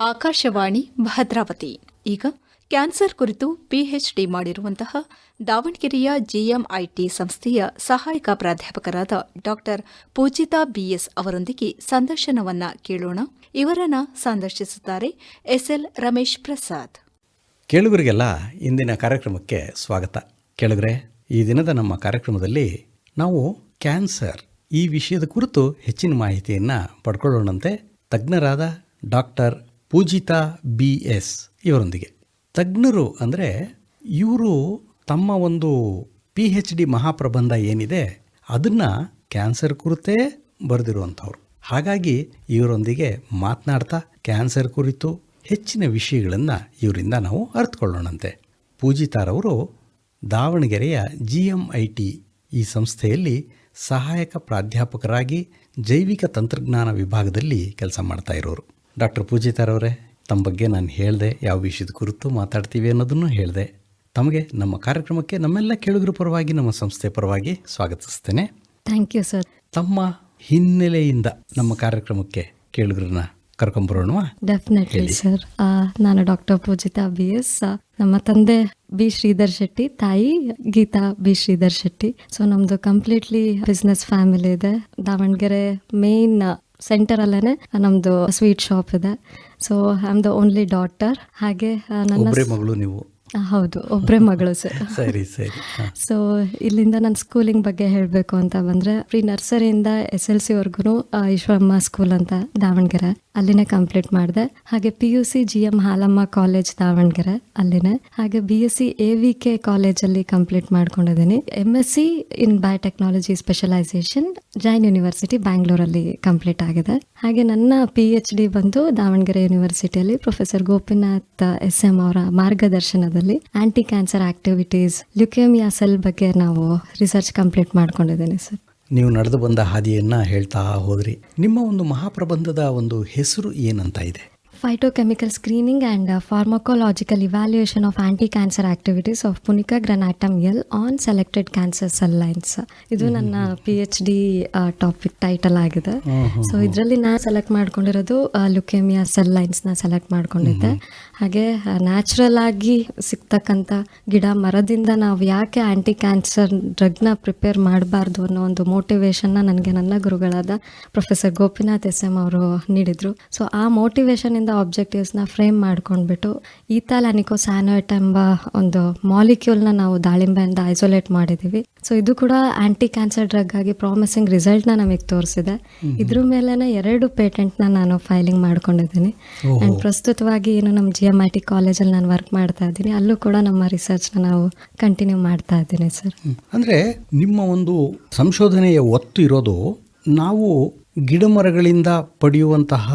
ಆಕಾಶವಾಣಿ ಭದ್ರಾವತಿ. ಈಗ ಕ್ಯಾನ್ಸರ್ ಕುರಿತು ಪಿಎಚ್ಡಿ ಮಾಡಿರುವಂತಹ ದಾವಣಗೆರೆಯ ಜಿಎಂಐಟಿ ಸಂಸ್ಥೆಯ ಸಹಾಯಕ ಪ್ರಾಧ್ಯಾಪಕರಾದ ಡಾಕ್ಟರ್ ಪೂಜಿತಾ ಬಿಎಸ್ ಅವರೊಂದಿಗೆ ಸಂದರ್ಶನವನ್ನ ಕೇಳೋಣ. ಇವರನ್ನ ಸಂದರ್ಶಿಸುತ್ತಾರೆ ಎಸ್ಎಲ್ ರಮೇಶ್ ಪ್ರಸಾದ್. ಕೇಳುಗರಿಗೆಲ್ಲ ಇಂದಿನ ಕಾರ್ಯಕ್ರಮಕ್ಕೆ ಸ್ವಾಗತ. ಕೇಳುಗರೆ, ಈ ದಿನದ ನಮ್ಮ ಕಾರ್ಯಕ್ರಮದಲ್ಲಿ ನಾವು ಕ್ಯಾನ್ಸರ್ ಈ ವಿಷಯದ ಕುರಿತು ಹೆಚ್ಚಿನ ಮಾಹಿತಿಯನ್ನು ಪಡ್ಕೊಳ್ಳೋಣಂತೆ ತಜ್ಞರಾದ ಡಾಕ್ಟರ್ ಪೂಜಿತಾ ಬಿ ಎಸ್ ಇವರೊಂದಿಗೆ. ತಜ್ಞರು ಅಂದರೆ ಇವರು ತಮ್ಮ ಒಂದು ಪಿ ಹೆಚ್ ಡಿ ಮಹಾಪ್ರಬಂಧ ಏನಿದೆ ಅದನ್ನು ಕ್ಯಾನ್ಸರ್ ಕುರಿತೇ ಬರೆದಿರುವಂಥವ್ರು. ಹಾಗಾಗಿ ಇವರೊಂದಿಗೆ ಮಾತನಾಡ್ತಾ ಕ್ಯಾನ್ಸರ್ ಕುರಿತು ಹೆಚ್ಚಿನ ವಿಷಯಗಳನ್ನು ಇವರಿಂದ ನಾವು ಅರ್ಥಕೊಳ್ಳೋಣಂತೆ ಪೂಜಿತಾರವರು ದಾವಣಗೆರೆಯ ಜಿ ಎಂ ಐ ಟಿ ಈ ಸಂಸ್ಥೆಯಲ್ಲಿ ಸಹಾಯಕ ಪ್ರಾಧ್ಯಾಪಕರಾಗಿ ಜೈವಿಕ ತಂತ್ರಜ್ಞಾನ ವಿಭಾಗದಲ್ಲಿ ಕೆಲಸ ಮಾಡ್ತಾ ಇರೋರು. ಡಾಕ್ಟರ್ ಪೂಜಿತಾರವರೇ ತಮ್ಮ ಬಗ್ಗೆ ನಾನು ಹೇಳಿದೆ ಯಾವ ವಿಷಯದ ಕುರಿತು ಮಾತಾಡ್ತೀವಿ ಅನ್ನೋದನ್ನು ಹೇಳಿದೆ. ತಮಗೆ ನಮ್ಮ ಕಾರ್ಯಕ್ರಮಕ್ಕೆ ನಮ್ಮೆಲ್ಲ ಕೇಳುಗರ ಪರವಾಗಿ ನಮ್ಮ ಸಂಸ್ಥೆ ಪರವಾಗಿ ಸ್ವಾಗತಿಸ್ತೇನೆ. ಥ್ಯಾಂಕ್ ಯು ಸರ್ ತಮ್ಮ ಹಿನ್ನೆಲೆಯಿಂದ ನಮ್ಮ ಕಾರ್ಯಕ್ರಮಕ್ಕೆ ಕೇಳುಗರನ್ನ ಕರ್ಕೊಂಬರೋಣವಾ? ಡೆಫಿನೆಟ್ಲಿ ಸರ್ ನಾನು ಡಾಕ್ಟರ್ ಪೂಜಿತಾ ಬಿ ಎಸ್ ನಮ್ಮ ತಂದೆ ಬಿ ಶ್ರೀಧರ್ ಶೆಟ್ಟಿ ತಾಯಿ ಗೀತಾ ಬಿ ಶ್ರೀಧರ್ ಶೆಟ್ಟಿ. ಸೊ ನಮ್ದು ಕಂಪ್ಲೀಟ್ಲಿ ಬಿಸ್ನೆಸ್ ಫ್ಯಾಮಿಲಿ ಇದೆ. ದಾವಣಗೆರೆ ಮೇನ್ ಸೆಂಟರ್ ನಮ್ಮದು ನಮ್ದು ಸ್ವೀಟ್ ಶಾಪ್ ಇದೆ. So I am the only daughter ಹಾಗೆ ನನ್ನ ಮಗಳು ನೀವು? ಹೌದು ಒಬ್ಬರೇ ಮಗಳು ಸರ್. ಸರಿ ಸರಿ. ಸೊ ಇಲ್ಲಿಂದ ನನ್ನ ಸ್ಕೂಲಿಂಗ್ ಬಗ್ಗೆ ಹೇಳಬೇಕು ಅಂತ ಬಂದರೆ ಫ್ರೀ ನರ್ಸರಿಯಿಂದ ಎಸ್ ಎಲ್ ಸಿ ವರ್ಗು ಈಶ್ವರಮ್ಮ ಸ್ಕೂಲ್ ಅಂತ ದಾವಣಗೆರೆ. ಅಲ್ಲಿನೇ ಕಂಪ್ಲೀಟ್ ಮಾಡಿದೆ. ಹಾಗೆ P U C G M Halamma college Davanagere ಅಲ್ಲಿನೇ. ಹಾಗೆ B S C A V K ಕಾಲೇಜಲ್ಲಿ ಕಂಪ್ಲೀಟ್ ಮಾಡ್ಕೊಂಡಿದ್ದೀನಿ. M S C in biotechnology specialisation Jain university ಬ್ಯಾಂಗ್ಳೂರಲ್ಲಿ ಕಂಪ್ಲೀಟ್ ಆಗಿದೆ. ಹಾಗೆ ನನ್ನ ಪಿ ಎಚ್ ಡಿ ಬಂದು ದಾವಣಗೆರೆ ಯೂನಿವರ್ಸಿಟಿಯಲ್ಲಿ ಪ್ರೊಫೆಸರ್ ಗೋಪಿನಾಥ್ ಎಸ್ ಎಂ ಅವರ ಮಾರ್ಗದರ್ಶನದಲ್ಲಿ anti cancer activities leukaemia cell ಬಗ್ಗೆ ನಾವು ರಿಸರ್ಚ್ ಕಂಪ್ಲೀಟ್ ಮಾಡ್ಕೊಂಡಿದ್ದೀನಿ ಸರ್ ನೀವು ನಡೆದು ಬಂದ ಹಾದಿಯನ್ನು ಹೇಳ್ತಾ ಹೋದ್ರಿ. ನಿಮ್ಮ ಒಂದು ಮಹಾಪ್ರಬಂಧದ ಒಂದು ಹೆಸರು ಏನಂತ ಇದೆ? Phytochemical screening and pharmacological evaluation of anti cancer activities of Punica granatum L on selected cancer cell lines ಇದು ನನ್ನ P H D topic title ಆಗಿದೆ. ಸೊ ಇದರಲ್ಲಿ ನಾನು ಸೆಲೆಕ್ಟ್ ಮಾಡ್ಕೊಂಡಿರೋದು ಲುಕೇಮಿಯಾ ಸೆಲ್ ಲೈನ್ಸ್ನ ಸೆಲೆಕ್ಟ್ ಮಾಡ್ಕೊಂಡಿದ್ದೆ. ಹಾಗೆ ನ್ಯಾಚುರಲ್ ಆಗಿ ಸಿಗ್ತಕ್ಕಂಥ ಗಿಡ ಮರದಿಂದ ನಾವು ಯಾಕೆ ಆಂಟಿ ಕ್ಯಾನ್ಸರ್ ಡ್ರಗ್ನ ಪ್ರಿಪೇರ್ ಮಾಡಬಾರ್ದು ಅನ್ನೋ ಒಂದು ಮೋಟಿವೇಶನ್ನ ನನಗೆ ನನ್ನ ಗುರುಗಳಾದ ಪ್ರೊಫೆಸರ್ ಗೋಪಿನಾಥ್ ಎಸ್ ಎಂ ಅವರು ನೀಡಿದರು. ಸೊ ಆ ಮೋಟಿವೇಶನಿಂದ ಆಬ್ಜೆಕ್ಟಿವ್ಸ್ನ ಫ್ರೇಮ್ ಮಾಡ್ಕೊಂಡ್ಬಿಟ್ಟು ಈತಾಲ್ ಅನಿಕೋ ಸ್ಯಾನೋಯಟ್ ಎಂಬ ಒಂದು ಮಾಲಿಕ್ಯೂಲ್ನ ನಾವು ದಾಳಿಂಬೆಯಿಂದ ಐಸೋಲೇಟ್ ಮಾಡಿದ್ದೀವಿ ಸೊ ಇದು ಕೂಡ ಆಂಟಿ ಕ್ಯಾನ್ಸರ್ ಡ್ರಗ್ ಆಗಿ ಪ್ರಾಮಿಸಿಂಗ್ ರಿಸಲ್ಟ್ನ ನಮಗೆ ತೋರಿಸಿದೆ. ಇದ್ರ ಮೇಲೇ ಎರಡು ಪೇಟೆಂಟ್ನ ನಾನು ಫೈಲಿಂಗ್ ಮಾಡ್ಕೊಂಡಿದ್ದೀನಿ. ಆ್ಯಂಡ್ ಪ್ರಸ್ತುತವಾಗಿ ಏನು ನಮ್ಮ ಜಿ ಎಂ ಐ ಟಿ ಕಾಲೇಜಲ್ಲಿ ನಾನು ವರ್ಕ್ ಮಾಡ್ತಾ ಇದ್ದೀನಿ. ಅಲ್ಲೂ ಕೂಡ ನಮ್ಮ ರಿಸರ್ಚ್ನ ನಾವು ಕಂಟಿನ್ಯೂ ಮಾಡ್ತಾ ಇದ್ದೀನಿ ಸರ್ ಅಂದರೆ ಅಂದ್ರೆ ನಿಮ್ಮ ಒಂದು ಸಂಶೋಧನೆಯ ಒತ್ತು ಇರೋದು ನಾವು ಗಿಡಮರಗಳಿಂದ ಪಡೆಯುವಂತಹ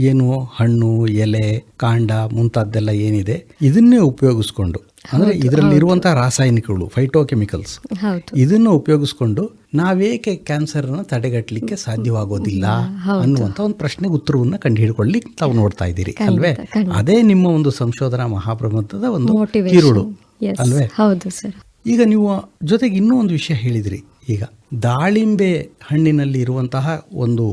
ಏನು ಹಣ್ಣು ಎಲೆ ಕಾಂಡ ಮುಂತಾದ್ದೆಲ್ಲ ಏನಿದೆ ಇದನ್ನೇ ಉಪಯೋಗಿಸ್ಕೊಂಡು ಅಂದ್ರೆ ಇದರಲ್ಲಿರುವಂತಹ ರಾಸಾಯನಿಕಗಳು ಫೈಟೋಕೆಮಿಕಲ್ಸ್ ಇದನ್ನು ಉಪಯೋಗಿಸ್ಕೊಂಡು ನಾವೇಕೆ ಕ್ಯಾನ್ಸರ್ನ ತಡೆಗಟ್ಟಲಿಕ್ಕೆ ಸಾಧ್ಯವಾಗೋದಿಲ್ಲ ಅನ್ನುವಂಥ ಒಂದು ಪ್ರಶ್ನೆಗೆ ಉತ್ತರವನ್ನ ಕಂಡುಹಿಡ್ಕೊಳ್ಳಿಕ್ಕೆ ತಾವು ನೋಡ್ತಾ ಇದ್ದೀರಿ ಅಲ್ವೇ? ಅದೇ ನಿಮ್ಮ ಒಂದು ಸಂಶೋಧನಾ ಮಹಾಪ್ರಬಂಧದ ಒಂದು ತಿರುಳು ಅಲ್ವೇ? ಹೌದು ಸರ್ ಈಗ ನೀವು ಜೊತೆಗೆ ಇನ್ನೂ ಒಂದು ವಿಷಯ ಹೇಳಿದ್ರಿ. ಈಗ ದಾಳಿಂಬೆ ಹಣ್ಣಿನಲ್ಲಿ ಇರುವಂತಹ ಒಂದು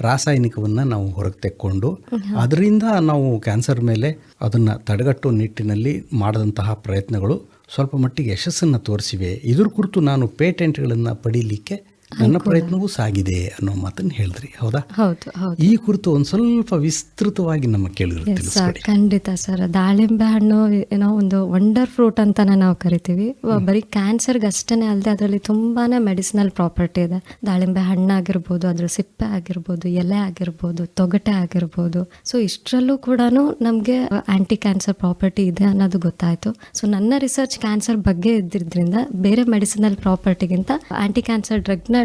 ರಾಸಾಯನಿಕವನ್ನು ನಾವು ಹೊರಗೆ ತೆಕ್ಕೊಂಡು ಅದರಿಂದ ನಾವು ಕ್ಯಾನ್ಸರ್ ಮೇಲೆ ಅದನ್ನು ತಡೆಗಟ್ಟುವ ನಿಟ್ಟಿನಲ್ಲಿ ಮಾಡಿದಂತಹ ಪ್ರಯತ್ನಗಳು ಸ್ವಲ್ಪ ಮಟ್ಟಿಗೆ ಯಶಸ್ಸನ್ನು ತೋರಿಸಿವೆ. ಇದ್ರ ಕುರಿತು ನಾನು ಪೇಟೆಂಟ್ಗಳನ್ನು ಪಡೀಲಿಕ್ಕೆ ನನ್ನ ಪ್ರಯತ್ನವೂ ಸಾಗಿದೆ ಅನ್ನೋ ಮಾತನ್ನು ಹೇಳಿದ್ರಿ ಹೌದಾ? ಹೌದು ಈ ಕುರಿತು ಒಂದು ಸ್ವಲ್ಪ ವಿಸ್ತೃತವಾಗಿ ನಮ್ಮ ಕೇಳಿದ್ರು ಸರ್ ಖಂಡಿತ ಸರ್ ದಾಳಿಂಬೆ ಹಣ್ಣು ಏನೋ ಒಂದು ವಂಡರ್ ಫ್ರೂಟ್ ಅಂತಾನೆ ನಾವು ಕರಿತೀವಿ. ಬರೀ ಕ್ಯಾನ್ಸರ್ಗೆ ಅಷ್ಟೇ ಅಲ್ಲದೆ ಅದರಲ್ಲಿ ತುಂಬಾನೇ ಮೆಡಿಸಿನಲ್ ಪ್ರಾಪರ್ಟಿ ಇದೆ. ದಾಳಿಂಬೆ ಹಣ್ಣಾಗಿರ್ಬೋದು ಅದ್ರ ಸಿಪ್ಪೆ ಆಗಿರ್ಬೋದು ಎಲೆ ಆಗಿರ್ಬೋದು ತೊಗಟೆ ಆಗಿರ್ಬೋದು. ಸೊ ಇಷ್ಟರಲ್ಲೂ ಕೂಡ ನಮಗೆ ಆಂಟಿ ಕ್ಯಾನ್ಸರ್ ಪ್ರಾಪರ್ಟಿ ಇದೆ ಅನ್ನೋದು ಗೊತ್ತಾಯ್ತು. ಸೊ ನನ್ನ ರಿಸರ್ಚ್ ಕ್ಯಾನ್ಸರ್ ಬಗ್ಗೆ ಇದ್ದಿದ್ರಿಂದ ಬೇರೆ ಮೆಡಿಸಿನಲ್ ಪ್ರಾಪರ್ಟಿಗಿಂತ ಆಂಟಿ ಕ್ಯಾನ್ಸರ್ ಡ್ರಗ್ನ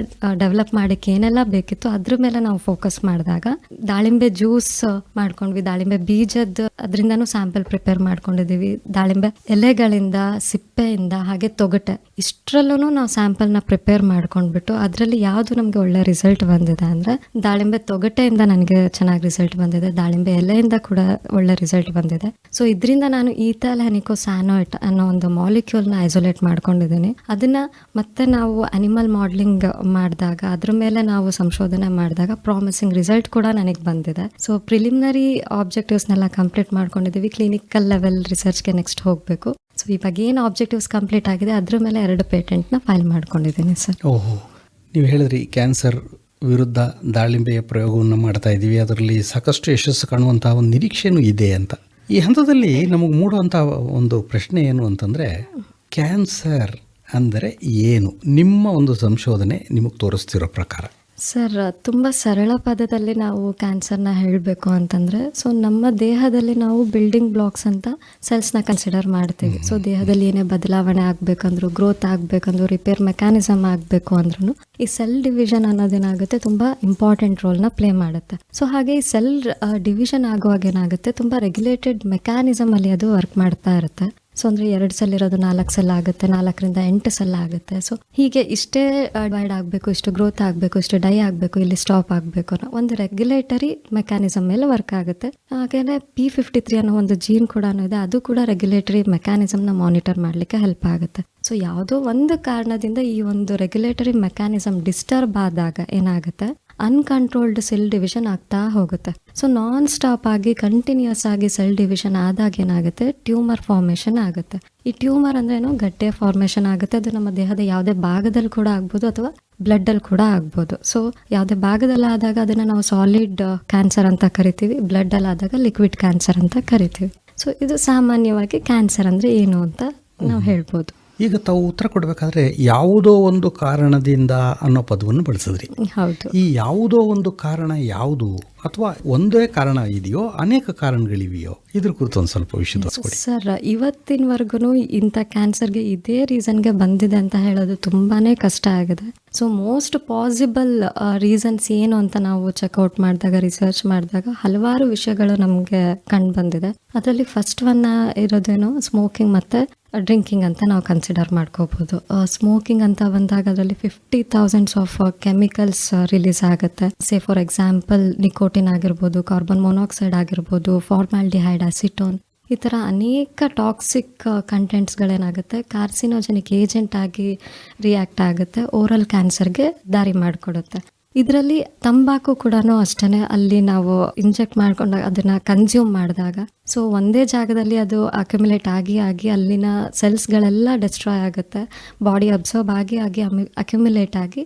ಡೆವಲಪ್ ಮಾಡಕ್ಕೆ ಏನೆಲ್ಲ ಬೇಕಿತ್ತು ಅದ್ರ ಮೇಲೆ ನಾವು ಫೋಕಸ್ ಮಾಡಿದಾಗ ದಾಳಿಂಬೆ ಜ್ಯೂಸ್ ಮಾಡ್ಕೊಂಡ್ವಿ. ದಾಳಿಂಬೆ ಬೀಜದ ಅದರಿಂದನೂ ಸ್ಯಾಂಪಲ್ ಪ್ರಿಪೇರ್ ಮಾಡ್ಕೊಂಡಿದೀವಿ. ದಾಳಿಂಬೆ ಎಲೆಗಳಿಂದ, ಸಿಪ್ಪೆಯಿಂದ, ಹಾಗೆ ತೊಗಟೆ ಇಷ್ಟರಲ್ಲೂ ನಾವು ಸ್ಯಾಂಪಲ್ನ ಪ್ರಿಪೇರ್ ಮಾಡ್ಕೊಂಡ್ಬಿಟ್ಟು ಅದರಲ್ಲಿ ಯಾವುದು ನಮಗೆ ಒಳ್ಳೆ ರಿಸಲ್ಟ್ ಬಂದಿದೆ ಅಂದರೆ ದಾಳಿಂಬೆ ತೊಗಟೆಯಿಂದ ನನಗೆ ಚೆನ್ನಾಗಿ ರಿಸಲ್ಟ್ ಬಂದಿದೆ. ದಾಳಿಂಬೆ ಎಲೆಯಿಂದ ಕೂಡ ಒಳ್ಳೆ ರಿಸಲ್ಟ್ ಬಂದಿದೆ. ಸೊ ಇದರಿಂದ ನಾನು ಈಥಲ್ ಹನಿಕೋ ಸ್ಯಾನೋಯಿಟ್ ಅನ್ನೋ ಒಂದು ಮಾಲಿಕ್ಯೂಲ್ನ ಐಸೋಲೇಟ್ ಮಾಡ್ಕೊಂಡಿದ್ದೀನಿ. ಅದನ್ನ ಮತ್ತೆ ನಾವು ಅನಿಮಲ್ ಮಾಡಲಿಂಗ್ ಮಾಡಿದಾಗ ಅದ್ರ ಮೇಲೆ ನಾವು ಸಂಶೋಧನೆ ಮಾಡಿದಾಗ ಪ್ರಾಮಿಸಿಂಗ್ ರಿಸಲ್ಟ್ ಕೂಡ ನನಗೆ ಬಂದಿದೆ. ಸೊ ಪ್ರಿಲಿಮಿನರಿ ಆಬ್ಜೆಕ್ಟಿವ್ಸ್ನೆಲ್ಲ ಕಂಪ್ಲೀಟ್ ಮಾಡ್ಕೊಂಡಿದ್ದೀವಿ ಕ್ಲಿನಿಕಲ್ ಲೆವೆಲ್ ರಿಸರ್ಚ್ಗೆ ನೆಕ್ಸ್ಟ್ ಹೋಗಬೇಕು. ಸೊ ಇವಾಗ ಏನು ಆಬ್ಜೆಕ್ಟಿವ್ಸ್ ಕಂಪ್ಲೀಟ್ ಆಗಿದೆ ಅದ್ರ ಮೇಲೆ ಎರಡು ಪೇಟೆಂಟ್ನ ಫೈಲ್ ಮಾಡ್ಕೊಂಡಿದ್ದೀನಿ ಸರ್ ಓಹೋ ನೀವು ಹೇಳಿದ್ರಿ ಕ್ಯಾನ್ಸರ್ ವಿರುದ್ಧ ದಾಳಿಂಬೆಯ ಪ್ರಯೋಗವನ್ನು ಮಾಡ್ತಾ ಇದ್ದೀವಿ ಅದರಲ್ಲಿ ಸಾಕಷ್ಟು ಯಶಸ್ಸು ಕಾಣುವಂತಹ ಒಂದು ನಿರೀಕ್ಷೆನೂ ಇದೆ ಅಂತ. ಈ ಹಂತದಲ್ಲಿ ನಮಗೆ ಮೂಡುವಂಥ ಒಂದು ಪ್ರಶ್ನೆ ಏನು ಅಂತಂದರೆ ಕ್ಯಾನ್ಸರ್ ಅಂದರೆ ಏನು? ನಿಮ್ಮ ಒಂದು ಸಂಶೋಧನೆ ನಿಮಗೆ ತೋರಿಸ್ತಿರೋ ಪ್ರಕಾರ. ಸರ್, ತುಂಬ ಸರಳ ಪದದಲ್ಲಿ ನಾವು ಕ್ಯಾನ್ಸರ್ನ ಹೇಳಬೇಕು ಅಂತಂದರೆ ಸೊ ನಮ್ಮ ದೇಹದಲ್ಲಿ ನಾವು ಬಿಲ್ಡಿಂಗ್ ಬ್ಲಾಕ್ಸ್ ಅಂತ ಸೆಲ್ಸ್ನ ಕನ್ಸಿಡರ್ ಮಾಡ್ತೀವಿ. ಸೊ ದೇಹದಲ್ಲಿ ಏನೇ ಬದಲಾವಣೆ ಆಗಬೇಕಂದ್ರು ಗ್ರೋತ್ ಆಗಬೇಕಂದ್ರು ರಿಪೇರ್ ಮೆಕ್ಯಾನಿಸಮ್ ಆಗಬೇಕು ಅಂದ್ರೂ ಈ ಸೆಲ್ ಡಿವಿಷನ್ ಅನ್ನೋದೇನಾಗುತ್ತೆ, ತುಂಬ ಇಂಪಾರ್ಟೆಂಟ್ ರೋಲ್ನ ಪ್ಲೇ ಮಾಡುತ್ತೆ. ಸೊ ಹಾಗೆ ಈ ಸೆಲ್ ಡಿವಿಷನ್ ಆಗುವಾಗ ಏನಾಗುತ್ತೆ, ತುಂಬ ರೆಗ್ಯುಲೇಟೆಡ್ ಮೆಕ್ಯಾನಿಸಮ್ ಅಲ್ಲಿ ಅದು ವರ್ಕ್ ಮಾಡ್ತಾ ಇರುತ್ತೆ. ಸೊ ಅಂದರೆ ಎರಡು ಸಲ ಇರೋದು ನಾಲ್ಕು ಸಲ ಆಗುತ್ತೆ, ನಾಲ್ಕರಿಂದ ಎಂಟು ಸಲ ಆಗುತ್ತೆ. ಸೊ ಹೀಗೆ ಇಷ್ಟೇ ಡಿವೈಡ್ ಆಗಬೇಕು, ಇಷ್ಟು ಗ್ರೋತ್ ಆಗಬೇಕು, ಇಷ್ಟು ಡೈ ಆಗಬೇಕು, ಇಲ್ಲಿ ಸ್ಟಾಪ್ ಆಗಬೇಕು ಅನ್ನೋ ಒಂದು ರೆಗ್ಯುಲೇಟರಿ ಮೆಕ್ಯಾನಿಸಮ್ ಮೇಲೆ ವರ್ಕ್ ಆಗುತ್ತೆ. ಹಾಗೇನೆ ಪಿ ಫಿಫ್ಟಿ ತ್ರೀ ಅನ್ನೋ ಒಂದು ಜೀನ್ ಕೂಡ ಇದೆ, ಅದು ಕೂಡ ರೆಗ್ಯುಲೇಟರಿ ಮೆಕ್ಯಾನಿಸಮ್ನ ಮಾನಿಟರ್ ಮಾಡಲಿಕ್ಕೆ ಹೆಲ್ಪ್ ಆಗುತ್ತೆ. ಸೊ ಯಾವುದೋ ಒಂದು ಕಾರಣದಿಂದ ಈ ಒಂದು ರೆಗ್ಯುಲೇಟರಿ ಮೆಕ್ಯಾನಿಸಮ್ ಡಿಸ್ಟರ್ಬ್ ಆದಾಗ ಏನಾಗುತ್ತೆ? ಅನ್ಕಂಟ್ರೋಲ್ಡ್ ಸೆಲ್ ಡಿವಿಷನ್ ಆಗ್ತಾ ಹೋಗುತ್ತೆ. ಸೊ ನಾನ್ ಸ್ಟಾಪ್ ಆಗಿ ಕಂಟಿನ್ಯೂಸ್ ಆಗಿ ಸೆಲ್ ಡಿವಿಷನ್ ಆದಾಗ ಏನಾಗುತ್ತೆ? ಟ್ಯೂಮರ್ ಫಾರ್ಮೇಷನ್ ಆಗುತ್ತೆ. ಈ ಟ್ಯೂಮರ್ ಅಂದ್ರೆ ಏನು? ಗಡ್ಡೆ ಫಾರ್ಮೇಷನ್ ಆಗುತ್ತೆ. ಅದು ನಮ್ಮ ದೇಹದ ಯಾವುದೇ ಭಾಗದಲ್ಲಿ ಕೂಡ ಆಗ್ಬೋದು ಅಥವಾ ಬ್ಲಡ್ ಅಲ್ಲಿ ಕೂಡ ಆಗ್ಬೋದು. ಸೊ ಯಾವುದೇ ಭಾಗದಲ್ಲಿ ಆದಾಗ ಅದನ್ನ ನಾವು ಸಾಲಿಡ್ ಕ್ಯಾನ್ಸರ್ ಅಂತ ಕರಿತೀವಿ. ಬ್ಲಡ್ ಅಲ್ಲಿ ಆದಾಗ ಲಿಕ್ವಿಡ್ ಕ್ಯಾನ್ಸರ್ ಅಂತ ಕರಿತೀವಿ. ಸೊ ಇದು ಸಾಮಾನ್ಯವಾಗಿ ಕ್ಯಾನ್ಸರ್ ಅಂದ್ರೆ ಏನು ಅಂತ ನಾವು ಹೇಳ್ಬೋದು. ಈಗ ತಾವು ಉತ್ತರ ಕೊಡಬೇಕಾದ್ರೆ ಯಾವುದೋ ಒಂದು ಕಾರಣದಿಂದ ಅನ್ನೋ ಪದವನ್ನು ಬಳಸಿದ್ರಿ. ಹೌದು. ಈ ಯಾವುದೋ ಒಂದು ಕಾರಣ ಯಾವುದು ಅಥವಾ ಒಂದೇ ಕಾರಣ ಇದೆಯೋ ಅನೇಕ ಕಾರಣಗಳಿವೆಯೋ ಇದ್ರ ಕುರಿತು ಒಂದು ಸ್ವಲ್ಪ ವಿಷಯ ಸರ್ ಇವತ್ತಿನವರೆಗೂ ಇಂಥ ಕ್ಯಾನ್ಸರ್ಗೆ ಇದೇ ರೀಸನ್ಗೆ ಬಂದಿದೆ ಅಂತ ಹೇಳೋದು ತುಂಬಾನೇ ಕಷ್ಟ ಆಗಿದೆ. ಸೊ ಮೋಸ್ಟ್ ಪಾಸಿಬಲ್ ರೀಸನ್ಸ್ ಏನು ಅಂತ ನಾವು ಚೆಕ್ಔಟ್ ಮಾಡಿದಾಗ ರಿಸರ್ಚ್ ಮಾಡಿದಾಗ ಹಲವಾರು ವಿಷಯಗಳು ನಮಗೆ ಕಂಡು ಬಂದಿದೆ. ಅದರಲ್ಲಿ ಫಸ್ಟ್ ಒನ್ ಇರೋದೇನು ಸ್ಮೋಕಿಂಗ್ ಮತ್ತೆ ಡ್ರಿಂಕಿಂಗ್ ಅಂತ ನಾವು ಕನ್ಸಿಡರ್ ಮಾಡ್ಕೋಬಹುದು ಸ್ಮೋಕಿಂಗ್ ಅಂತ ಬಂದಾಗ ಅದರಲ್ಲಿ fifty thousands of chemicals release ಆಗುತ್ತೆ. ಸೇ ಫಾರ್ ಎಕ್ಸಾಂಪಲ್ ನಿಕೋಟಿನ್ ಆಗಿರ್ಬೋದು ಕಾರ್ಬನ್ ಮೊನಾಕ್ಸೈಡ್ ಆಗಿರ್ಬೋದು ಫಾರ್ಮಾಲ್ಡಿಹೈಡ್ ಅಸಿಟೋನ್ ಈ ಥರ ಅನೇಕ ಟಾಕ್ಸಿಕ್ ಕಂಟೆಂಟ್ಸ್ಗಳೇನಾಗುತ್ತೆ ಕಾರ್ಸಿನೋಜೆನಿಕ್ ಏಜೆಂಟ್ ಆಗಿ ರಿಯಾಕ್ಟ್ ಆಗುತ್ತೆ ಓರಲ್ ಕ್ಯಾನ್ಸರ್ಗೆ ದಾರಿ ಮಾಡಿಕೊಡುತ್ತೆ. ಇದರಲ್ಲಿ ತಂಬಾಕು ಕೂಡ ಅಷ್ಟೇ ಅಲ್ಲಿ ನಾವು ಇಂಜೆಕ್ಟ್ ಮಾಡ್ಕೊಂಡಾಗ ಅದನ್ನ ಕನ್ಸ್ಯೂಮ್ ಮಾಡಿದಾಗ. ಸೊ ಒಂದೇ ಜಾಗದಲ್ಲಿ ಅದು ಅಕ್ಯುಮುಲೇಟ್ ಆಗಿ ಆಗಿ ಅಲ್ಲಿನ ಸೆಲ್ಸ್ಗಳೆಲ್ಲ ಡೆಸ್ಟ್ರಾಯ್ ಆಗುತ್ತೆ. ಬಾಡಿ ಅಬ್ಸರ್ಬ್ ಆಗಿ ಆಗಿ ಅಕ್ಯುಮುಲೇಟ್ ಆಗಿ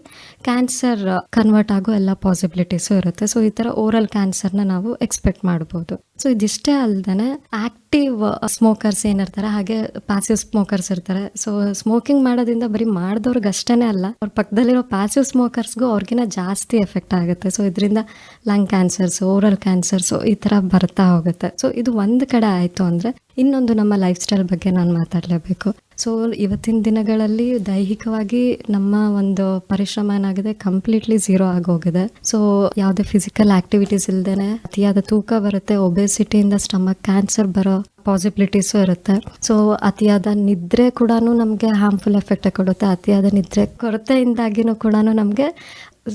ಕ್ಯಾನ್ಸರ್ ಕನ್ವರ್ಟ್ ಆಗೋ ಎಲ್ಲ ಪಾಸಿಬಿಲಿಟೀಸು ಇರುತ್ತೆ. ಸೊ ಈ ಥರ ಓರಲ್ ಕ್ಯಾನ್ಸರ್ನ ನಾವು ಎಕ್ಸ್ಪೆಕ್ಟ್ ಮಾಡ್ಬೋದು. ಸೊ ಇದಿಷ್ಟೇ ಅಲ್ದೇ ಆಕ್ಟಿವ್ ಸ್ಮೋಕರ್ಸ್ ಏನಿರ್ತಾರೆ, ಹಾಗೆ ಪ್ಯಾಸಿವ್ ಸ್ಮೋಕರ್ಸ್ ಇರ್ತಾರೆ. ಸೊ ಸ್ಮೋಕಿಂಗ್ ಮಾಡೋದ್ರಿಂದ ಬರೀ ಮಾಡಿದವ್ರಿಗೆ ಅಷ್ಟೇ ಅಲ್ಲ, ಅವ್ರ ಪಕ್ಕದಲ್ಲಿರೋ ಪ್ಯಾಸಿವ್ ಸ್ಮೋಕರ್ಸ್ಗೂ ಅವ್ರಿಗಿನ ಜಾಸ್ತಿ ಎಫೆಕ್ಟ್ ಆಗುತ್ತೆ. ಸೊ ಇದರಿಂದ ಲಂಗ್ ಕ್ಯಾನ್ಸರ್ಸ್ ಓರಲ್ ಕ್ಯಾನ್ಸರ್ಸ್ ಈ ಥರ ಬರ್ತಾ ಹೋಗುತ್ತೆ. ಸೊ ಇದು ಒಂದು ಕಡೆ ಆಯಿತು ಅಂದರೆ ಇನ್ನೊಂದು ನಮ್ಮ ಲೈಫ್ ಸ್ಟೈಲ್ ಬಗ್ಗೆ ನಾನು ಮಾತಾಡಲೇಬೇಕು. ಸೊ ಇವತ್ತಿನ ದಿನಗಳಲ್ಲಿ ದೈಹಿಕವಾಗಿ ನಮ್ಮ ಒಂದು ಪರಿಶ್ರಮ ಏನಾಗಿದೆ? ಕಂಪ್ಲೀಟ್ಲಿ ಝೀರೋ ಆಗೋಗಿದೆ. ಸೊ ಯಾವುದೇ ಫಿಸಿಕಲ್ ಆಕ್ಟಿವಿಟೀಸ್ ಇಲ್ದೇನೆ ಅತಿಯಾದ ತೂಕ ಬರುತ್ತೆ. ಒಬೆಸಿಟಿಯಿಂದ ಸ್ಟಮಕ್ ಕ್ಯಾನ್ಸರ್ ಬರೋ ಪಾಸಿಬಿಲಿಟೀಸು ಇರುತ್ತೆ. ಸೊ ಅತಿಯಾದ ನಿದ್ರೆ ಕೂಡ ನಮಗೆ ಹಾರ್ಮ್ಫುಲ್ ಎಫೆಕ್ಟ್ ಕೊಡುತ್ತೆ. ಅತಿಯಾದ ನಿದ್ರೆ ಕೊರತೆಯಿಂದಾಗಿನೂ ಕೂಡ ನಮಗೆ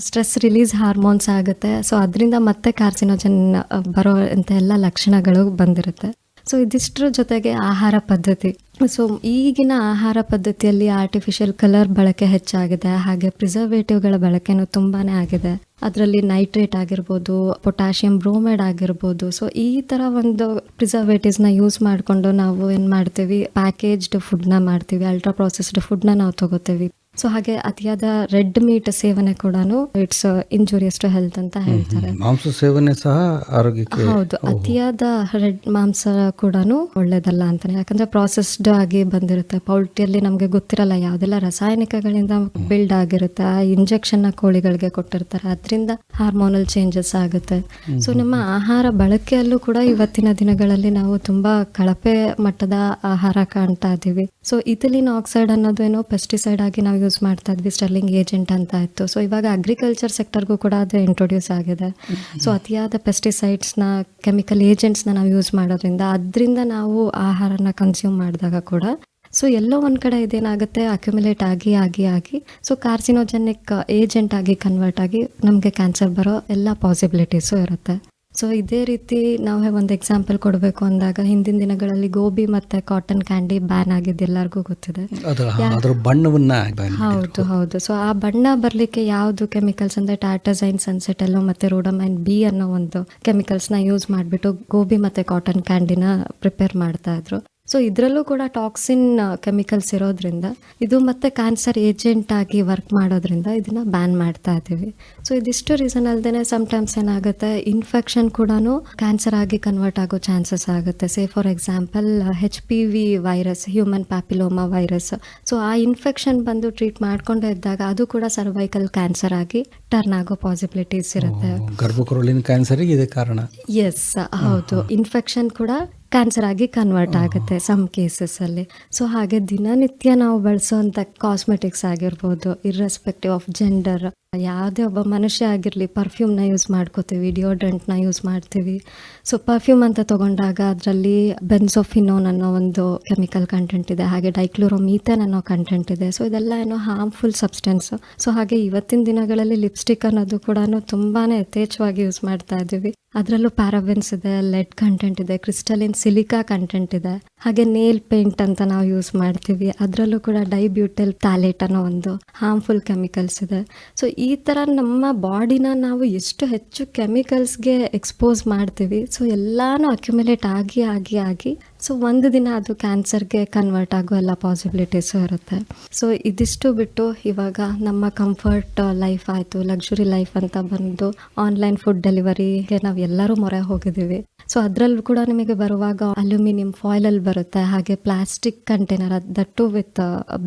ಸ್ಟ್ರೆಸ್ ರಿಲೀಸ್ ಹಾರ್ಮೋನ್ಸ್ ಆಗುತ್ತೆ. ಸೊ ಅದರಿಂದ ಮತ್ತೆ ಕಾರ್ಸಿನೋಜನ್ ಬರೋ ಅಂತ ಎಲ್ಲ ಲಕ್ಷಣಗಳು ಬಂದಿರುತ್ತೆ. ಸೊ ಇದಿಷ್ಟರ ಜೊತೆಗೆ ಆಹಾರ ಪದ್ಧತಿ. ಸೊ ಈಗಿನ ಆಹಾರ ಪದ್ಧತಿಯಲ್ಲಿ ಆರ್ಟಿಫಿಷಿಯಲ್ ಕಲರ್ ಬಳಕೆ ಹೆಚ್ಚಾಗಿದೆ, ಹಾಗೆ ಪ್ರಿಸರ್ವೇಟಿವ್ಗಳ ಬಳಕೆನೂ ತುಂಬಾನೇ ಆಗಿದೆ. ಅದರಲ್ಲಿ ನೈಟ್ರೇಟ್ ಆಗಿರ್ಬೋದು ಪೊಟ್ಯಾಷಿಯಂ ಬ್ರೋಮೈಡ್ ಆಗಿರ್ಬೋದು. ಸೊ ಈ ಥರ ಒಂದು ಪ್ರಿಸರ್ವೇಟಿವ್ಸ್ನ ಯೂಸ್ ಮಾಡಿಕೊಂಡು ನಾವು ಏನು ಮಾಡ್ತೀವಿ? ಪ್ಯಾಕೇಜ್ಡ್ ಫುಡ್ನ ಮಾಡ್ತೀವಿ ಅಲ್ಟ್ರಾ ಪ್ರೊಸೆಸ್ಡ್ ಫುಡ್ನ ನಾವು ತಗೋತೀವಿ. ಸೊ ಹಾಗೆ ಅತಿಯಾದ ರೆಡ್ ಮೀಟ್ ಸೇವನೆ ಕೂಡ ಇಟ್ಸ್ ಇಂಜುರಿಯಸ್ ಟು ಹೆಲ್ತ್ ಅಂತ ಹೇಳ್ತಾರೆ. ಮಾಂಸ ಸೇವನೆ ಸಹ ಆರೋಗ್ಯಕ್ಕೆ ಹೌದು ಅತಿಯಾದ ರೆಡ್ ಮಾಂಸ ಕೂಡ ಒಳ್ಳೇದಲ್ಲ ಅಂತಾನೆ. ಯಾಕಂದ್ರೆ ಪ್ರಾಸೆಸ್ಡ್ ಆಗಿ ಬಂದಿರುತ್ತೆ. ಪೌಲ್ಟ್ರಿಯಲ್ಲಿ ನಮಗೆ ಗೊತ್ತಿರಲ್ಲ ಯಾವ್ದೆಲ್ಲ ರಾಸಾಯನಿಕಗಳಿಂದ ಬಿಲ್ಡ್ ಆಗಿರುತ್ತೆ ಆ ಇಂಜೆಕ್ಷನ್ ಕೋಳಿಗಳಿಗೆ ಕೊಟ್ಟಿರ್ತಾರೆ. ಅದರಿಂದ ಹಾರ್ಮೋನಲ್ ಚೇಂಜಸ್ ಆಗುತ್ತೆ. ಸೊ ನಮ್ಮ ಆಹಾರ ಬಳಕೆಯಲ್ಲೂ ಕೂಡ ಇವತ್ತಿನ ದಿನಗಳಲ್ಲಿ ನಾವು ತುಂಬಾ ಕಳಪೆ ಮಟ್ಟದ ಆಹಾರ ಕಾಣ್ತಾ ಇದೀವಿ ಸೊ ಇಥಿಲಿನ್ ಆಕ್ಸೈಡ್ ಅನ್ನೋದು ಏನೋ ಪೆಸ್ಟಿಸೈಡ್ ಆಗಿ ನಾವು ಯೂಸ್ ಮಾಡ್ತಾ ಇದ್ವಿ ಸ್ಟರ್ಲಿಂಗ್ ಏಜೆಂಟ್ ಅಂತ ಇತ್ತು ಸೊ ಇವಾಗ ಅಗ್ರಿಕಲ್ಚರ್ ಸೆಕ್ಟರ್ಗೂ ಕೂಡ ಅದು ಇಂಟ್ರೊಡ್ಯೂಸ್ ಆಗಿದೆ. ಸೊ ಅತಿಯಾದ ಪೆಸ್ಟಿಸೈಡ್ಸ್ನ ಕೆಮಿಕಲ್ ಏಜೆಂಟ್ಸ್ನ ನಾವು ಯೂಸ್ ಮಾಡೋದ್ರಿಂದ ಅದರಿಂದ ನಾವು ಆಹಾರನ ಕನ್ಸ್ಯೂಮ್ ಮಾಡಿದಾಗ ಕೂಡ ಸೊ ಎಲ್ಲೋ ಒಂದು ಕಡೆ ಇದೇನಾಗುತ್ತೆ ಅಕ್ಯುಮುಲೇಟ್ ಆಗಿ ಆಗಿ ಆಗಿ ಸೊ ಕಾರ್ಸಿನೋಜೆನಿಕ್ ಏಜೆಂಟ್ ಆಗಿ ಕನ್ವರ್ಟ್ ಆಗಿ ನಮಗೆ ಕ್ಯಾನ್ಸರ್ ಬರೋ ಎಲ್ಲ ಪಾಸಿಬಿಲಿಟೀಸು ಇರುತ್ತೆ. ಸೊ ಇದೇ ರೀತಿ ನಾವು ಒಂದು ಎಕ್ಸಾಂಪಲ್ ಕೊಡಬೇಕು ಅಂದಾಗ ಹಿಂದಿನ ದಿನಗಳಲ್ಲಿ ಗೋಬಿ ಮತ್ತೆ ಕಾಟನ್ ಕ್ಯಾಂಡಿ ಬ್ಯಾನ್ ಆಗಿದ್ದು ಎಲ್ಲರಿಗೂ ಗೊತ್ತಿದೆ. ಹೌದು ಹೌದು. ಸೊ ಆ ಬಣ್ಣ ಬರಲಿಕ್ಕೆ ಯಾವುದು ಕೆಮಿಕಲ್ಸ್ ಅಂದ್ರೆ ಸನ್ಸೆಟ್ ಎಲ್ಲೋ ಮತ್ತೆ ರೋಡಮೈನ್ ಬಿ ಅನ್ನೋ ಒಂದು ಕೆಮಿಕಲ್ಸ್ನ ಯೂಸ್ ಮಾಡಿಬಿಟ್ಟು ಗೋಬಿ ಮತ್ತೆ ಕಾಟನ್ ಕ್ಯಾಂಡಿನ ಪ್ರಿಪೇರ್ ಮಾಡ್ತಾ ಇದ್ರು. ಸೊ ಇದರಲ್ಲೂ ಕೂಡ ಟಾಕ್ಸಿನ್ ಕೆಮಿಕಲ್ಸ್ ಇರೋದ್ರಿಂದ ಇದು ಮತ್ತೆ ಕ್ಯಾನ್ಸರ್ ಏಜೆಂಟ್ ಆಗಿ ವರ್ಕ್ ಮಾಡೋದ್ರಿಂದ ಇದನ್ನ ಬ್ಯಾನ್ ಮಾಡ್ತಾ ಇದ್ದೀವಿ. ಸೊ ಇದಿಷ್ಟು ರೀಸನ್ ಅಲ್ದೇನೆ ಟೈಮ್ಸ್ ಏನಾಗುತ್ತೆ ಇನ್ಫೆಕ್ಷನ್ ಕೂಡ ಕ್ಯಾನ್ಸರ್ ಆಗಿ ಕನ್ವರ್ಟ್ ಆಗೋ ಚಾನ್ಸಸ್ ಆಗುತ್ತೆ. Say for example H P V virus human papilloma virus so ಆ ಇನ್ಫೆಕ್ಷನ್ ಬಂದು ಟ್ರೀಟ್ ಮಾಡ್ಕೊಂಡೇ ಇದ್ದಾಗ ಅದು ಕೂಡ ಸರ್ವೈಕಲ್ ಕ್ಯಾನ್ಸರ್ ಆಗಿ ಟರ್ನ್ ಆಗೋ ಪಾಸಿಬಿಲಿಟೀಸ್ ಇರುತ್ತೆ. ಗರ್ಭಕರುಳಿನ ಕ್ಯಾನ್ಸರಿಗೆ ಇದೆ ಕಾರಣ. ಎಸ್ ಹೌದು. ಇನ್ಫೆಕ್ಷನ್ ಕೂಡ ಕ್ಯಾನ್ಸರ್ ಆಗಿ ಕನ್ವರ್ಟ್ ಆಗುತ್ತೆ ಸಮ್ ಕೇಸಸ್ ಅಲ್ಲಿ. ಸೊ ಹಾಗೆ ದಿನನಿತ್ಯ ನಾವು ಬಳಸುವಂತ ಕಾಸ್ಮೆಟಿಕ್ಸ್ ಆಗಿರ್ಬೋದು ಇರ್ರೆಸ್ಪೆಕ್ಟಿವ್ ಆಫ್ ಜೆಂಡರ್ ಯಾವುದೇ ಒಬ್ಬ ಮನುಷ್ಯ ಆಗಿರಲಿ ಪರ್ಫ್ಯೂಮ್ನ ಯೂಸ್ ಮಾಡ್ಕೋತೀವಿ ಡಿಯೋಡ್ರೆಂಟ್ನ ಯೂಸ್ ಮಾಡ್ತೀವಿ. ಸೊ ಪರ್ಫ್ಯೂಮ್ ಅಂತ ತಗೊಂಡಾಗ ಅದರಲ್ಲಿ ಬೆನ್ಸೋಫಿನೋನ್ ಅನ್ನೋ ಒಂದು ಕೆಮಿಕಲ್ ಕಂಟೆಂಟ್ ಇದೆ, ಹಾಗೆ ಡೈಕ್ಲೋರೋಮೀಥನ್ ಅನ್ನೋ ಕಂಟೆಂಟ್ ಇದೆ. ಸೊ ಇದೆಲ್ಲ ಏನೋ ಹಾರ್ಮ್ಫುಲ್ ಸಬ್ಸ್ಟೆನ್ಸ್ ಸೊ ಹಾಗೆ ಇವತ್ತಿನ ದಿನಗಳಲ್ಲಿ ಲಿಪ್ಸ್ಟಿಕ್ ಅನ್ನೋದು ಕೂಡ ತುಂಬಾನೇ ಯಥೇಚ್ಛವಾಗಿ ಯೂಸ್ ಮಾಡ್ತಾ ಇದ್ದೀವಿ ಅದರಲ್ಲೂ ಪ್ಯಾರಾಬೆನ್ಸ್ ಇದೆ ಲೆಡ್ ಕಂಟೆಂಟ್ ಇದೆ ಕ್ರಿಸ್ಟಲಿನ್ ಸಿಲಿಕಾ ಕಂಟೆಂಟ್ ಇದೆ. ಹಾಗೆ ನೇಲ್ ಪೇಂಟ್ ಅಂತ ನಾವು ಯೂಸ್ ಮಾಡ್ತೀವಿ. ಅದರಲ್ಲೂ ಕೂಡ ಡೈಬ್ಯೂಟೆಲ್ ಟ್ಯಾಲೆಟ್ ಅನ್ನೋ ಒಂದು ಹಾರ್ಮ್ಫುಲ್ ಕೆಮಿಕಲ್ಸ್ ಇದೆ. ಸೊ ಈ ಥರ ನಮ್ಮ ಬಾಡಿನ ನಾವು ಎಷ್ಟು ಹೆಚ್ಚು ಕೆಮಿಕಲ್ಸ್ಗೆ ಎಕ್ಸ್ಪೋಸ್ ಮಾಡ್ತೀವಿ. ಸೊ ಎಲ್ಲಾನು ಅಕ್ಯುಮುಲೇಟ್ ಆಗಿ ಆಗಿ ಆಗಿ ಸೊ ಒಂದು ದಿನ ಅದು ಕ್ಯಾನ್ಸರ್ಗೆ ಕನ್ವರ್ಟ್ ಆಗೋ ಎಲ್ಲ ಪಾಸಿಬಿಲಿಟೀಸು ಇರುತ್ತೆ. ಸೊ ಇದಿಷ್ಟು ಬಿಟ್ಟು ಇವಾಗ ನಮ್ಮ ಕಂಫರ್ಟ್ ಲೈಫ್ ಆಯಿತು ಲಕ್ಸುರಿ ಲೈಫ್ ಅಂತ ಬಂದು ಆನ್ಲೈನ್ ಫುಡ್ ಡೆಲಿವರಿಗೆ ನಾವು ಎಲ್ಲರೂ ಮೊರೆ ಹೋಗಿದ್ದೀವಿ. ಸೊ ಅದರಲ್ಲೂ ಕೂಡ ನಿಮಗೆ ಬರುವಾಗ ಅಲ್ಯೂಮಿನಿಯಂ ಫಾಯಿಲಲ್ಲಿ ಬರುತ್ತೆ, ಹಾಗೆ plastic container that with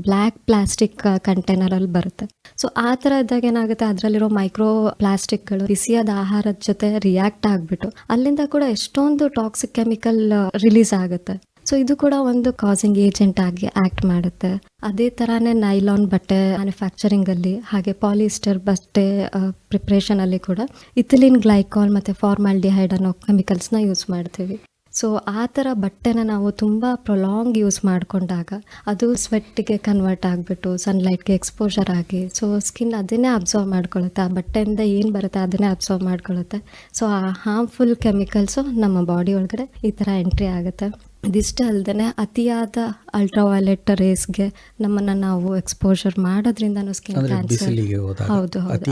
black plastic ಕಂಟೈನರಲ್ಲಿ ಬರುತ್ತೆ. ಸೊ ಆ ಥರ ಇದ್ದಾಗ ಏನಾಗುತ್ತೆ, ಅದರಲ್ಲಿರೋ ಮೈಕ್ರೋ ಪ್ಲಾಸ್ಟಿಕ್ಗಳು ಬಿಸಿಯಾದ ಆಹಾರದ ಜೊತೆ ರಿಯಾಕ್ಟ್ ಆಗಿಬಿಟ್ಟು ಅಲ್ಲಿಂದ ಕೂಡ ಎಷ್ಟೊಂದು ಟಾಕ್ಸಿಕ್ ಕೆಮಿಕಲ್ ರಿಲೀಸ್ ಆಗುತ್ತೆ. ಸೊ ಇದು ಕೂಡ ಒಂದು ಕಾಸಿಂಗ್ ಏಜೆಂಟ್ ಆಗಿ ಆಕ್ಟ್ ಮಾಡುತ್ತೆ. ಅದೇ ತರಾನೇ ನೈಲಾನ್ ಬಟ್ಟೆ ಮ್ಯಾನುಫ್ಯಾಕ್ಚರಿಂಗ್ ಅಲ್ಲಿ, ಹಾಗೆ ಪಾಲಿಸ್ಟರ್ ಬಟ್ಟೆ ಪ್ರಿಪ್ರೇಷನ್ ಅಲ್ಲಿ ಕೂಡ ಇಥಿಲಿನ್ ಗ್ಲೈಕಾಲ್ ಮತ್ತೆ ಫಾರ್ಮಾಲ್ಡಿಹೈಡ್ ಅನ್ನೋ ಕೆಮಿಕಲ್ಸ್ನ ಯೂಸ್ ಮಾಡ್ತೀವಿ. ಸೊ ಆ ಥರ ಬಟ್ಟೆನ ನಾವು ತುಂಬ ಪ್ರೊಲಾಂಗ್ ಯೂಸ್ ಮಾಡಿಕೊಂಡಾಗ ಅದು ಸ್ವೆಟ್ಟಿಗೆ ಕನ್ವರ್ಟ್ ಆಗಿಬಿಟ್ಟು ಸನ್ಲೈಟ್ಗೆ ಎಕ್ಸ್ಪೋಜರ್ ಆಗಿ ಸೊ ಸ್ಕಿನ್ ಅದನ್ನೇ ಅಬ್ಸರ್ವ್ ಮಾಡ್ಕೊಳ್ಳುತ್ತೆ. ಆ ಬಟ್ಟೆಯಿಂದ ಏನು ಬರುತ್ತೆ ಅದನ್ನೇ ಅಬ್ಸರ್ವ್ ಮಾಡ್ಕೊಳ್ಳುತ್ತೆ. ಸೊ ಆ ಹಾರ್ಮ್ಫುಲ್ ಕೆಮಿಕಲ್ಸು ನಮ್ಮ ಬಾಡಿ ಒಳಗಡೆ ಈ ಥರ ಎಂಟ್ರಿ ಆಗುತ್ತೆ. ಇದಿಷ್ಟೇ ಅಲ್ಲದೆ ಅತಿಯಾದ ಅಲ್ಟ್ರಾವೈಲೆಟ್ ರೇಸ್ಗೆ ನಮ್ಮನ್ನ ನಾವು ಎಕ್ಸ್ಪೋಜರ್ ಮಾಡೋದ್ರಿಂದ ಸ್ಕಿನ್ ಕ್ಯಾನ್ಸರ್ ಹೌದು ಹೌದು.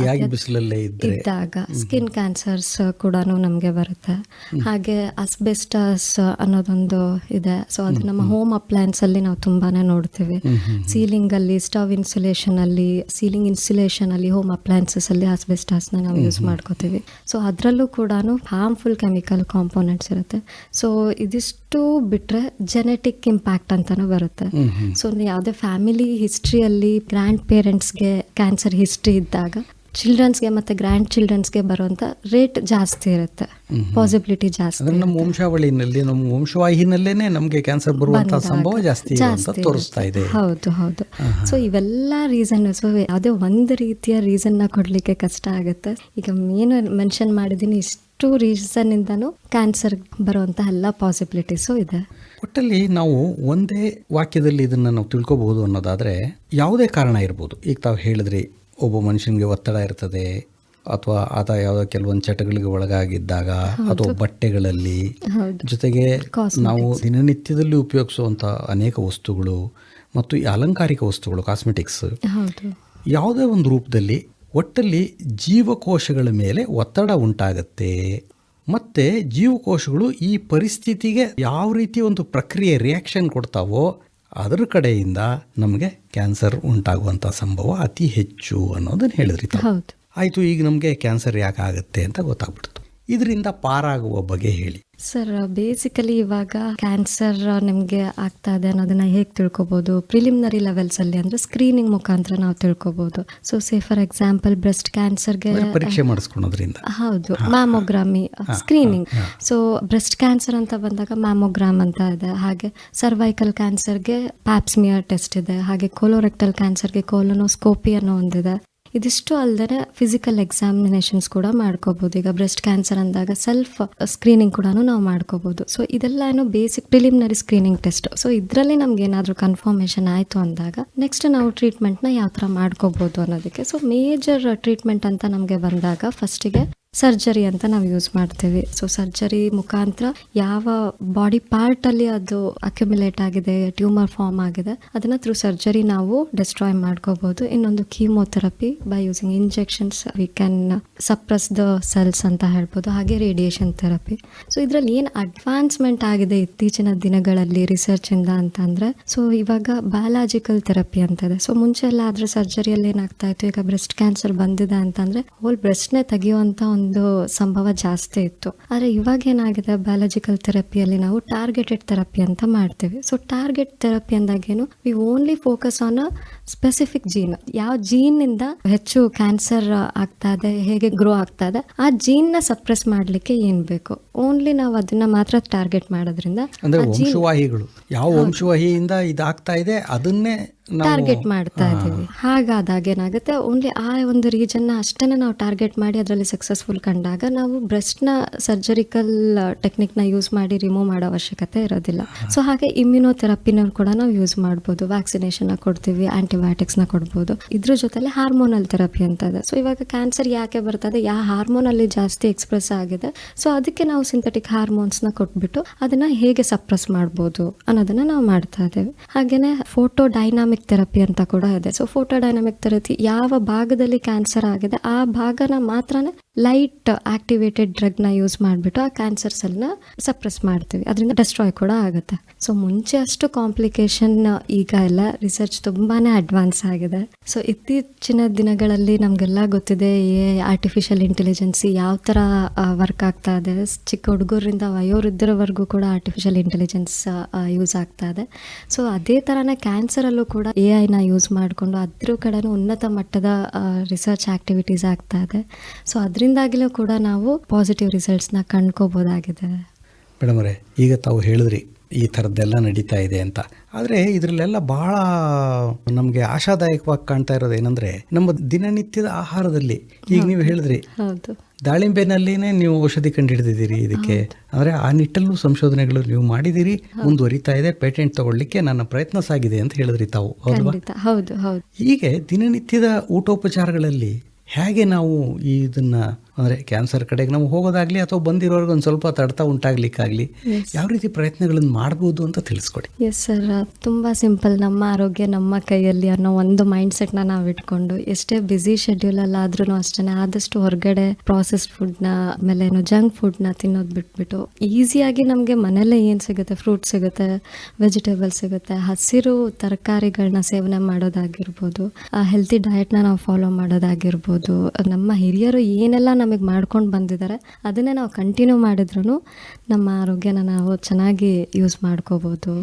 ಇದ್ದಾಗ ಸ್ಕಿನ್ ಕ್ಯಾನ್ಸರ್ಸ್ ಕೂಡ ನಮಗೆ ಬರುತ್ತೆ. ಹಾಗೆ ಅಸ್ಬೆಸ್ಟಸ್ ಅನ್ನೋದೊಂದು ಇದೆ. ಸೊ ಅದು ನಮ್ಮ ಹೋಮ್. ಅಪ್ಲಯನ್ಸ್ ಅಲ್ಲಿ ನಾವು ತುಂಬಾನೇ ನೋಡ್ತೀವಿ. ಸೀಲಿಂಗ್ ಅಲ್ಲಿ ಸ್ಟವ್ ಇನ್ಸುಲೇಷನ್ ಅಲ್ಲಿ ಸೀಲಿಂಗ್ ಇನ್ಸುಲೇಷನ್ ಅಲ್ಲಿ ಹೋಮ್ ಅಪ್ಲಯನ್ಸಸ್ ಅಲ್ಲಿ asbestos ನ ನಾವು ಯೂಸ್ ಮಾಡ್ಕೋತೀವಿ. ಸೊ ಅದರಲ್ಲೂ ಕೂಡ ಹಾರ್ಮ್ಫುಲ್ ಕೆಮಿಕಲ್ ಕಾಂಪೋನೆಂಟ್ಸ್ ಇರುತ್ತೆ. ಸೊ ಇದಿಷ್ಟು ಬಿಟ್ರೆ ಜೆನೆಟಿಕ್ ಇಂಪ್ಯಾಕ್ಟ್ ಅಂತಾನು ಬರುತ್ತೆ. ಸೊ ಯಾವುದೇ ಫ್ಯಾಮಿಲಿ ಹಿಸ್ಟ್ರಿಯಲ್ಲಿ ಗ್ರ್ಯಾಂಡ್ ಪೇರೆಂಟ್ಸ್ಗೆ ಕ್ಯಾನ್ಸರ್ ಹಿಸ್ಟ್ರಿ ಇದ್ದಾಗ ಚಿಲ್ಡ್ರನ್ಸ್ಗೆ ಮತ್ತೆ ಗ್ರ್ಯಾಂಡ್ ಚಿಲ್ಡ್ರನ್ಸ್ಗೆ ಬರುವಂತ ರೇಟ್ ಜಾಸ್ತಿ ಇರುತ್ತೆ. ಪಾಸಿಬಿಲಿಟಿ ಜಾಸ್ತಿ ನಮ್ಮ ವಂಶಾವಳಿನಲ್ಲಿ ನಮ್ಮ ವಂಶವಾಹಿನಲ್ಲೇನೆ ನಮಗೆ ಕ್ಯಾನ್ಸರ್ ಸಂಭವ ಜಾಸ್ತಿ ಅಂತ ತೋರಿಸ್ತಾ ಇದೆ. ಹೌದು ಹೌದು. ಸೊ ಇವೆಲ್ಲ ರೀಸನ್ ಸೊ ಯಾವುದೇ ಒಂದು ರೀತಿಯ ರೀಸನ್ನ ಕೊಡ್ಲಿಕ್ಕೆ ಕಷ್ಟ ಆಗುತ್ತೆ. ಈಗ ಏನು ಮೆನ್ಷನ್ ಮಾಡಿದೀನಿ ಇಷ್ಟು ರೀಸನ್ ಇಂದನೂ ಕ್ಯಾನ್ಸರ್ ಬರುವಂತಹ ಎಲ್ಲ ಪಾಸಿಬಿಲಿಟೀಸು ಇದೆ. ಒಟ್ಟಲ್ಲಿ ನಾವು ಒಂದೇ ವಾಕ್ಯದಲ್ಲಿ ಇದನ್ನ ನಾವು ತಿಳ್ಕೊಬಹುದು ಅನ್ನೋದಾದ್ರೆ ಯಾವುದೇ ಕಾರಣ ಇರ್ಬೋದು. ಈಗ ತಾವು ಹೇಳಿದ್ರಿ ಒಬ್ಬ ಮನುಷ್ಯನಿಗೆ ಒತ್ತಡ ಇರ್ತದೆ ಅಥವಾ ಆತ ಯಾವುದೋ ಕೆಲವೊಂದು ಚಟಗಳಿಗೆ ಒಳಗಾಗಿದ್ದಾಗ ಅಥವಾ ಬಟ್ಟೆಗಳಲ್ಲಿ ಜೊತೆಗೆ ನಾವು ದಿನನಿತ್ಯದಲ್ಲಿ ಉಪಯೋಗಿಸುವಂಥ ಅನೇಕ ವಸ್ತುಗಳು ಮತ್ತು ಈ ಅಲಂಕಾರಿಕ ವಸ್ತುಗಳು ಕಾಸ್ಮೆಟಿಕ್ಸ್ ಯಾವುದೇ ಒಂದು ರೂಪದಲ್ಲಿ ಒಟ್ಟಲ್ಲಿ ಜೀವಕೋಶಗಳ ಮೇಲೆ ಒತ್ತಡ ಉಂಟಾಗತ್ತೆ. ಮತ್ತು ಜೀವಕೋಶಗಳು ಈ ಪರಿಸ್ಥಿತಿಗೆ ಯಾವ ರೀತಿ ಒಂದು ಪ್ರಕ್ರಿಯೆ ರಿಯಾಕ್ಷನ್ ಕೊಡ್ತಾವೋ ಅದರ ಕಡೆಯಿಂದ ನಮಗೆ ಕ್ಯಾನ್ಸರ್ ಉಂಟಾಗುವಂಥ ಸಂಭವ ಅತಿ ಹೆಚ್ಚು ಅನ್ನೋದನ್ನು ಹೇಳಿದ್ರಿ ಆಯಿತು ಈಗ ನಮಗೆ ಕ್ಯಾನ್ಸರ್ ಯಾಕೆ ಆಗುತ್ತೆ ಅಂತ ಗೊತ್ತಾಗ್ಬಿಡ್ತು. ಇದರಿಂದ ಪಾರಾಗುವ ಬಗ್ಗೆ ಹೇಳಿ. ಸರ್ ಬೇಸಿಕಲಿ ಇವಾಗ ಕ್ಯಾನ್ಸರ್ ನಿಮಗೆ ಆಗ್ತಾ ಇದೆ ಅನ್ನೋದನ್ನ ಹೇಗೆ ತಿಳ್ಕೊಬಹುದು ಪ್ರಿಲಿಮಿನರಿ ಲೆವೆಲ್ಸ್ ಅಲ್ಲಿ ಅಂದ್ರೆ ಸ್ಕ್ರೀನಿಂಗ್ ಮುಖಾಂತರ ನಾವು ತಿಳ್ಕೊಬಹುದು so say for example breast ಕ್ಯಾನ್ಸರ್ಗೆ ಗೆ ಪರೀಕ್ಷೆ ಮಾಡಿಸ್ಕೊಳೋದ್ರಿಂದ ಹೌದು mammography screening so breast cancer ಅಂತ ಬಂದಾಗ ಮ್ಯಾಮೋಗ್ರಾಮ್ ಅಂತ ಇದೆ. ಹಾಗೆ ಸರ್ವೈಕಲ್ ಕ್ಯಾನ್ಸರ್ಗೆ ಪ್ಯಾಪ್ಸ್ಮಿಯರ್ ಟೆಸ್ಟ್ ಇದೆ. ಹಾಗೆ ಕೋಲೋರೆಕ್ಟಲ್ ಕ್ಯಾನ್ಸರ್ಗೆ ಕೋಲೋನೋಸ್ಕೋಪಿ ಅನ್ನೋ ಒಂದಿದೆ. ಇದಿಷ್ಟು ಅಲ್ಲದೆ ಫಿಸಿಕಲ್ ಎಕ್ಸಾಮಿನೇಷನ್ಸ್ ಕೂಡ ಮಾಡ್ಕೋಬಹುದು ಈಗ ಬ್ರೆಸ್ಟ್ ಕ್ಯಾನ್ಸರ್ ಅಂದಾಗ ಸೆಲ್ಫ್ ಸ್ಕ್ರೀನಿಂಗ್ ಕೂಡ ನಾವು ಮಾಡ್ಕೋಬಹುದು ಸೊ ಇದೆಲ್ಲ ಏನು basic preliminary screening test so ಇದರಲ್ಲಿ ನಮ್ಗೆ ಏನಾದರೂ ಕನ್ಫರ್ಮೇಷನ್ ಆಯಿತು ಅಂದಾಗ ನೆಕ್ಸ್ಟ್ ನಾವು ಟ್ರೀಟ್ಮೆಂಟ್ನ ಯಾವ ಥರ ಮಾಡ್ಕೋಬಹುದು ಅನ್ನೋದಕ್ಕೆ. ಸೊ ಮೇಜರ್ ಟ್ರೀಟ್ಮೆಂಟ್ ಅಂತ ನಮಗೆ ಬಂದಾಗ ಫಸ್ಟಿಗೆ ಸರ್ಜರಿ ಅಂತ ನಾವು ಯೂಸ್ ಮಾಡ್ತೀವಿ. ಸೊ ಸರ್ಜರಿ ಮುಖಾಂತರ ಯಾವ ಬಾಡಿ ಪಾರ್ಟ್ ಅಲ್ಲಿ ಅದು ಅಕ್ಯುಮುಲೇಟ್ ಆಗಿದೆ ಟ್ಯೂಮರ್ ಫಾರ್ಮ್ ಆಗಿದೆ, ಅದನ್ನ ಥ್ರೂ ಸರ್ಜರಿ ನಾವು ಡಿಸ್ಟ್ರಾಯ್ ಮಾಡ್ಕೋಬಹುದು ಇನ್ನೊಂದು chemotherapy by using injections we can suppress the cells ಅಂತ ಹೇಳ್ಬೋದು. ಹಾಗೆ ರೇಡಿಯೇಷನ್ ಥೆರಪಿ ಸೊ ಇದರಲ್ಲಿ ಏನು ಅಡ್ವಾನ್ಸ್ಮೆಂಟ್ ಆಗಿದೆ ಇತ್ತೀಚಿನ ದಿನಗಳಲ್ಲಿ ರಿಸರ್ಚ್ ಇಂದ ಅಂತ ಅಂದ್ರೆ ಸೊ ಇವಾಗ ಬಯಾಲಜಿಕಲ್ ಥೆರಪಿ ಅಂತ ಇದೆ. ಸೊ ಮುಂಚೆ ಎಲ್ಲ ಆದ್ರೆ ಸರ್ಜರಿಯಲ್ಲಿ ಏನಾಗ್ತಾ ಇತ್ತು? ಈಗ ಬ್ರೆಸ್ಟ್ ಕ್ಯಾನ್ಸರ್ ಬಂದಿದೆ ಅಂತಂದ್ರೆ ಹೋಲ್ ಬ್ರೆಸ್ಟ್ನೇ ತೆಗೆಯುವಂತ ಒಂದು ಸಂಭವ ಜಾಸ್ತಿ ಇತ್ತು. ಆದ್ರೆ ಇವಾಗ ಏನಾಗಿದೆ ಬಯಾಲಜಿಕಲ್ ಥೆರಪಿಯಲ್ಲಿ ನಾವು ಟಾರ್ಗೆಟೆಡ್ ಥೆರಪಿ ಅಂತ ಮಾಡ್ತೀವಿ. So target therapy ಅಂದಾಗೇನು we only focus on a specific gene ಯಾವ ಜೀನ್ ಇಂದ ಹೆಚ್ಚು ಕ್ಯಾನ್ಸರ್ ಆಗ್ತಾ ಇದೆ ಹೇಗೆ ಗ್ರೋ ಆಗ್ತಾ ಇದೆ ಆ ಜೀನ್ನ ಸಪ್ರೆಸ್ ಮಾಡ್ಲಿಕ್ಕೆ ಏನ್ ಬೇಕು? ಓನ್ಲಿ ನಾವು ಅದನ್ನ ಮಾತ್ರ ಟಾರ್ಗೆಟ್ ಮಾಡೋದ್ರಿಂದ ಅಂದ್ರೆ ಆ ವಂಶವಾಹಿಗಳು. ಯಾವ ವಂಶವಾಹಿಯಿಂದ ಇದಾಗ್ತಾ ಇದೆ ಅದನ್ನೇ ಟಾರ್ಗೆಟ್ ಮಾಡ್ತಾ ಇದ್ದೀವಿ. ಹಾಗಾದಾಗ ಏನಾಗುತ್ತೆ? ಓನ್ಲಿ ಆ ಒಂದು ರೀಜನ್ನ ಅಷ್ಟೇ ನಾವು ಟಾರ್ಗೆಟ್ ಮಾಡಿ ಅದರಲ್ಲಿ ಸಕ್ಸಸ್ಫುಲ್ ಕಂಡಾಗ ನಾವು ಬ್ರೆಸ್ಟ್ನ ಸರ್ಜರಿಕಲ್ ಟೆಕ್ನಿಕ್ನ ಯೂಸ್ ಮಾಡಿ ರಿಮೂವ್ ಮಾಡೋ ಅವಶ್ಯಕತೆ ಇರೋದಿಲ್ಲ. ಸೊ ಹಾಗೆ ಇಮ್ಯುನೋಥೆರಪಿನ ಕೂಡ ನಾವು ಯೂಸ್ ಮಾಡ್ಬೋದು. ವ್ಯಾಕ್ಸಿನೇಷನ್ ಕೊಡ್ತೀವಿ ಆಂಟಿಬಯೋಟಿಕ್ಸ್ನ ಕೊಡ್ಬೋದು. ಇದ್ರ ಜೊತೆಲಿ ಹಾರ್ಮೋನಲ್ ಥೆರಪಿ ಅಂತ ಇದೆ ಸೊ ಇವಾಗ ಕ್ಯಾನ್ಸರ್ ಯಾಕೆ ಬರ್ತದೆ? ಯಾವ ಹಾರ್ಮೋನ್ ಅಲ್ಲಿ ಜಾಸ್ತಿ ಎಕ್ಸ್ಪ್ರೆಸ್ ಆಗಿದೆ. ಸೊ ಅದಕ್ಕೆ ನಾವು ಸಿಂಥೆಟಿಕ್ ಹಾರ್ಮೋನ್ಸ್ನ ಕೊಟ್ಬಿಟ್ಟು ಅದನ್ನ ಹೇಗೆ ಸಪ್ರೆಸ್ ಮಾಡ್ಬೋದು ಅನ್ನೋದನ್ನ ನಾವು ಮಾಡ್ತಾ ಇದ್ದೇವೆ. ಹಾಗೇನೆ ಫೋಟೋ ಡೈನಾಮಿಕ್ ಥೆರಪಿ ಅಂತ ಕೂಡ ಇದೆ. ಸೊ ಫೋಟೋ ಡೈನಾಮಿಕ್ ಥೆರಪಿ ಯಾವ ಭಾಗದಲ್ಲಿ ಕ್ಯಾನ್ಸರ್ ಆಗಿದೆ, ಆ ಭಾಗನ ಮಾತ್ರನೇ ಲೈಟ್ ಆಕ್ಟಿವೇಟೆಡ್ ಡ್ರಗ್ನ ಯೂಸ್ ಮಾಡಿಬಿಟ್ಟು ಆ ಕ್ಯಾನ್ಸರ್ ಸೆಲ್ನ ಸಪ್ರೆಸ್ ಮಾಡ್ತೀವಿ. ಅದರಿಂದ ಡೆಸ್ಟ್ರಾಯ್ ಕೂಡ ಆಗುತ್ತೆ. ಸೊ ಮುಂಚೆ ಅಷ್ಟು ಕಾಂಪ್ಲಿಕೇಶನ್ ಈಗ ಎಲ್ಲ ರಿಸರ್ಚ್ ತುಂಬಾ ಅಡ್ವಾನ್ಸ್ ಆಗಿದೆ. ಸೊ ಇತ್ತೀಚಿನ ದಿನಗಳಲ್ಲಿ ನಮಗೆಲ್ಲ ಗೊತ್ತಿದೆ ಎ ಆರ್ಟಿಫಿಷಿಯಲ್ ಇಂಟೆಲಿಜೆನ್ಸಿ ಯಾವ ಥರ ವರ್ಕ್ ಆಗ್ತಾ ಇದೆ. ಚಿಕ್ಕ ಹುಡುಗರಿಂದ ವಯೋವೃದ್ಧರವರೆಗೂ ಕೂಡ ಆರ್ಟಿಫಿಷಿಯಲ್ ಇಂಟೆಲಿಜೆನ್ಸ್ ಯೂಸ್ ಆಗ್ತಾ ಇದೆ. ಸೊ ಅದೇ ಥರನೇ ಕ್ಯಾನ್ಸರಲ್ಲೂ ಕೂಡ ಎ ಐನ ಯೂಸ್ ಮಾಡಿಕೊಂಡು ಅದ್ರ ಕಡೆನೂ ಉನ್ನತ ಮಟ್ಟದ ರಿಸರ್ಚ್ ಆಕ್ಟಿವಿಟೀಸ್ ಆಗ್ತಾ ಇದೆ. ಸೊ ಅದರಿಂದಾಗಿಲೂ ಕೂಡ ನಾವು ಪಾಸಿಟಿವ್ ರಿಸಲ್ಟ್ಸ್ನ ಕಂಡ್ಕೋಬೋದಾಗಿದೆ ಮೇಡಮ್ ಅವರೇ ಈಗ ತಾವು ಹೇಳಿದ್ರಿ ಈ ಥರದ್ದೆಲ್ಲ ನಡೀತಾ ಇದೆ ಅಂತ. ಆದರೆ ಇದರಲ್ಲೆಲ್ಲ ಭಾಳ ನಮಗೆ ಆಶಾದಾಯಕವಾಗಿ ಕಾಣ್ತಾ ಇರೋದು ಏನಂದರೆ ನಮ್ಮ ದಿನನಿತ್ಯದ ಆಹಾರದಲ್ಲಿ ಈಗ ನೀವು ಹೇಳಿದ್ರಿ ದಾಳಿಂಬೆನಲ್ಲಿನೇ ನೀವು ಔಷಧಿ ಕಂಡು ಹಿಡಿದಿದ್ದೀರಿ ಇದಕ್ಕೆ ಅಂದರೆ ಆ ನಿಟ್ಟಲ್ಲೂ ಸಂಶೋಧನೆಗಳು ನೀವು ಮಾಡಿದ್ದೀರಿ ಮುಂದುವರಿತಾ ಇದೆ ಪೇಟೆಂಟ್ ತಗೊಳ್ಳಿಕ್ಕೆ ನನ್ನ ಪ್ರಯತ್ನ ಸಾಗಿದೆ ಅಂತ ಹೇಳಿದ್ರಿ ತಾವು ಹೌದಲ್ವಾ ಹೌದು ಹೀಗೆ ದಿನನಿತ್ಯದ ಊಟೋಪಚಾರಗಳಲ್ಲಿ ಹೇಗೆ ನಾವು ಇದನ್ನ ಅಂದರೆ ಕ್ಯಾನ್ಸರ್ ಕಡೆಗೆ ನಾವು ಹೋಗೋದಾಗ್ಲಿ ಅಥವಾ ಬಂದಿರೋರ್ಗೆ ಒಂದು ಸ್ವಲ್ಪ ತಡ್ತಾ ಉಂಟಾಗ್ಲಿಕ್ಕಾಗಲಿ ಯಾವ ರೀತಿ ಪ್ರಯತ್ನಗಳನ್ನು ಮಾಡ್ಬೋದು ಅಂತ ತಿಳಿಸ್ಕೊಡಿ. ಎಸ್ ಸರ್ ತುಂಬ ಸಿಂಪಲ್. ನಮ್ಮ ಆರೋಗ್ಯ ನಮ್ಮ ಕೈಯಲ್ಲಿ ಅನ್ನೋ ಒಂದು ಮೈಂಡ್ ಸೆಟ್ನ ನಾವು ಇಟ್ಕೊಂಡು ಎಷ್ಟೇ ಬ್ಯುಸಿ ಶೆಡ್ಯೂಲಲ್ಲಿ ಆದ್ರೂ ಅಷ್ಟೇ ಆದಷ್ಟು ಹೊರಗಡೆ ಪ್ರಾಸೆಸ್ ಫುಡ್ನ ಆಮೇಲೆ ಏನು ಜಂಕ್ ಫುಡ್ನ ತಿನ್ನೋದು ಬಿಟ್ಬಿಟ್ಟು ಈಸಿಯಾಗಿ ನಮಗೆ ಮನೆಯಲ್ಲೇ ಏನು ಸಿಗುತ್ತೆ? ಫ್ರೂಟ್ ಸಿಗುತ್ತೆ ವೆಜಿಟೇಬಲ್ ಸಿಗುತ್ತೆ. ಹಸಿರು ತರಕಾರಿಗಳನ್ನ ಸೇವನೆ ಮಾಡೋದಾಗಿರ್ಬೋದು ಹೆಲ್ತಿ ಡಯಟ್ನ ನಾವು ಫಾಲೋ ಮಾಡೋದಾಗಿರ್ಬೋದು ನಮ್ಮ ಹಿರಿಯರು ಏನೆಲ್ಲ ನಮಗೆ ಮಾಡ್ಕೊಂಡು ಬಂದಿದ್ದಾರೆ ಅದನ್ನೇ ನಾವು ಕಂಟಿನ್ಯೂ ಮಾಡಿದ್ರು ನಮ್ಮ ಆರೋಗ್ಯನ ನಾವು ಚೆನ್ನಾಗಿ ಯೂಸ್ ಮಾಡ್ಕೋಬೋದು.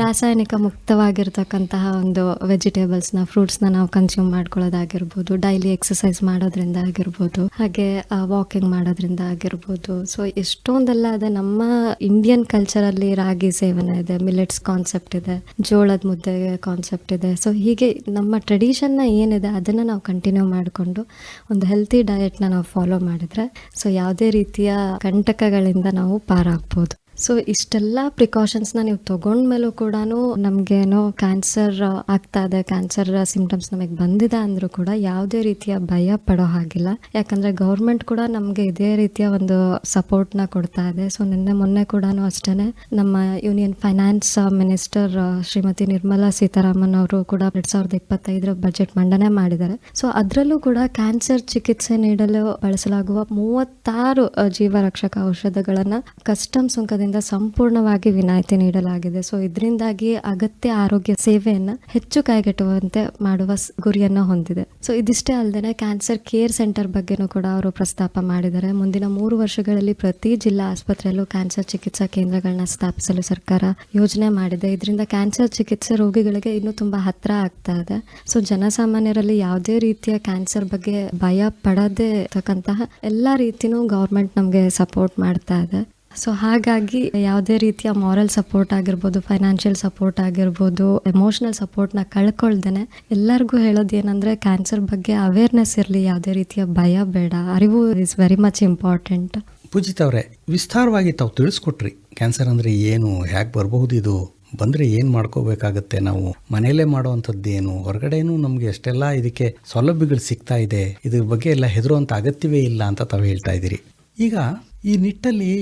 ರಾಸಾಯನಿಕ ಮುಕ್ತವಾಗಿರ್ತಕ್ಕಂತಹ ಒಂದು ವೆಜಿಟೇಬಲ್ಸ್ನ ಫ್ರೂಟ್ಸ್ನ ನಾವು ಕನ್ಸ್ಯೂಮ್ ಮಾಡ್ಕೊಳ್ಳೋದಾಗಿರ್ಬೋದು ಡೈಲಿ ಎಕ್ಸಸೈಸ್ ಮಾಡೋದ್ರಿಂದ ಆಗಿರ್ಬೋದು ಹಾಗೆ ವಾಕಿಂಗ್ ಮಾಡೋದ್ರಿಂದ ಆಗಿರ್ಬೋದು. ಸೊ ಎಷ್ಟೊಂದೆಲ್ಲ ಅದೇ ನಮ್ಮ ಇಂಡಿಯನ್ ಕಲ್ಚರಲ್ಲಿ ರಾಗಿ ಸೇವನೆ ಇದೆ ಮಿಲೆಟ್ಸ್ ಕಾನ್ಸೆಪ್ಟ್ ಇದೆ ಜೋಳದ ಮುದ್ದೆ ಕಾನ್ಸೆಪ್ಟ್ ಇದೆ. ಸೊ ಹೀಗೆ ನಮ್ಮ ಟ್ರೆಡಿಷನ್ನ ಏನಿದೆ ಅದನ್ನು ನಾವು ಕಂಟಿನ್ಯೂ ಮಾಡಿಕೊಂಡು ಒಂದು ಹೆಲ್ತಿ ಡಯೆಟ್ನ ನಾವು ಫಾಲೋ ಮಾಡಿದ್ರೆ ಸೊ ಯಾವುದೇ ರೀತಿಯ ಕಂಟಕಗಳಿಂದ ನಾವು ಪಾರಾಗ್ಬೋದು ಸೊ ಇಷ್ಟೆಲ್ಲ ಪ್ರಿಕಾಷನ್ಸ್ನ ನೀವು ತಗೊಂಡ್ಮೇಲೂ ಕೂಡ ನಮಗೇನೋ ಕ್ಯಾನ್ಸರ್ ಆಗ್ತಾ ಇದೆ ಕ್ಯಾನ್ಸರ್ ಸಿಂಪ್ಟಮ್ಸ್ ನಮಗೆ ಬಂದಿದೆ ಅಂದರೂ ಕೂಡ ಯಾವುದೇ ರೀತಿಯ ಭಯ ಪಡೋ ಹಾಗಿಲ್ಲ. ಯಾಕಂದರೆ ಗೌರ್ಮೆಂಟ್ ಕೂಡ ನಮಗೆ ಇದೇ ರೀತಿಯ ಒಂದು ಸಪೋರ್ಟ್ನ ಕೊಡ್ತಾ ಇದೆ. ಸೊ ನಿನ್ನೆ ಮೊನ್ನೆ ಕೂಡ ಅಷ್ಟೇ ನಮ್ಮ union finance minister Shrimati Nirmala Sitharaman ಅವರು ಕೂಡ ಎರಡ್ ಸಾವಿರದ ಇಪ್ಪತ್ತೈದರ ಬಜೆಟ್ ಮಂಡನೆ ಮಾಡಿದ್ದಾರೆ. ಸೊ ಅದರಲ್ಲೂ ಕೂಡ ಕ್ಯಾನ್ಸರ್ ಚಿಕಿತ್ಸೆ ನೀಡಲು ಬಳಸಲಾಗುವ ಮೂವತ್ತಾರು ಜೀವರಕ್ಷಕ ಔಷಧಗಳನ್ನ ಕಸ್ಟಮ್ ಸುಂಕದಿಂದ ಸಂಪೂರ್ಣವಾಗಿ ವಿನಾಯಿತಿ ನೀಡಲಾಗಿದೆ. ಸೊ ಇದರಿಂದಾಗಿ ಅಗತ್ಯ ಆರೋಗ್ಯ ಸೇವೆಯನ್ನು ಹೆಚ್ಚು ಕೈಗೆಟುವಂತೆ ಮಾಡುವ ಗುರಿಯನ್ನ ಹೊಂದಿದೆ. ಸೊ ಇದಿಷ್ಟೇ ಅಲ್ಲದೆ ಕ್ಯಾನ್ಸರ್ ಕೇರ್ ಸೆಂಟರ್ ಬಗ್ಗೆನೂ ಕೂಡ ಅವರು ಪ್ರಸ್ತಾಪ ಮಾಡಿದ್ದಾರೆ. ಮುಂದಿನ ಮೂರು ವರ್ಷಗಳಲ್ಲಿ ಪ್ರತಿ ಜಿಲ್ಲಾ ಆಸ್ಪತ್ರೆಯಲ್ಲೂ ಕ್ಯಾನ್ಸರ್ ಚಿಕಿತ್ಸಾ ಕೇಂದ್ರಗಳನ್ನ ಸ್ಥಾಪಿಸಲು ಸರ್ಕಾರ ಯೋಜನೆ ಮಾಡಿದೆ. ಇದರಿಂದ ಕ್ಯಾನ್ಸರ್ ಚಿಕಿತ್ಸೆ ರೋಗಿಗಳಿಗೆ ಇನ್ನೂ ತುಂಬಾ ಹತ್ರ ಆಗ್ತಾ ಇದೆ. ಸೊ ಜನಸಾಮಾನ್ಯರಲ್ಲಿ ಯಾವುದೇ ರೀತಿಯ ಕ್ಯಾನ್ಸರ್ ಬಗ್ಗೆ ಭಯ ಪಡದೇ ಇರ್ತಕ್ಕಂತಹ ಎಲ್ಲಾ ರೀತಿನೂ ಗೌರ್ಮೆಂಟ್ ನಮಗೆ ಸಪೋರ್ಟ್ ಮಾಡ್ತಾ ಇದೆ. ಸೊ ಹಾಗಾಗಿ ಯಾವುದೇ ರೀತಿಯ ಮಾರಲ್ ಸಪೋರ್ಟ್ ಆಗಿರ್ಬೋದು ಫೈನಾನ್ಷಿಯಲ್ ಸಪೋರ್ಟ್ ಆಗಿರ್ಬೋದು ಎಮೋಷನಲ್ ಸಪೋರ್ಟ್ನ ಕಳ್ಕೊಳ್ದೇನೆ ಎಲ್ಲರಿಗೂ ಹೇಳೋದು ಏನಂದರೆ ಕ್ಯಾನ್ಸರ್ ಬಗ್ಗೆ ಅವೇರ್ನೆಸ್ ಇರಲಿ, ಯಾವುದೇ ರೀತಿಯ ಭಯ ಬೇಡ, ಅರಿವು is very much important Poojith ಅವರೇ, ವಿಸ್ತಾರವಾಗಿ ತಾವು ತಿಳಿಸ್ಕೊಟ್ರಿ. ಕ್ಯಾನ್ಸರ್ ಅಂದರೆ ಏನು ಹೇಗೆ ಬರಬಹುದು ಇದು, ಬಂದರೆ ಏನು ಮಾಡ್ಕೋಬೇಕಾಗತ್ತೆ ನಾವು, ಮನೆಯಲ್ಲೇ ಮಾಡುವಂಥದ್ದೇನು ಹೊರಗಡೆನೂ ನಮಗೆ ಅಷ್ಟೆಲ್ಲ ಇದಕ್ಕೆ ಸೌಲಭ್ಯಗಳು ಸಿಗ್ತಾ ಇದೆ, ಇದ್ರ ಬಗ್ಗೆ ಎಲ್ಲ ಹೆದರುವಂಥ ಅಗತ್ಯವೇ ಇಲ್ಲ ಅಂತ ತಾವು ಹೇಳ್ತಾ ಇದ್ದೀರಿ. ಈಗ ಈ ನಿಟ್ಟಲ್ಲಿ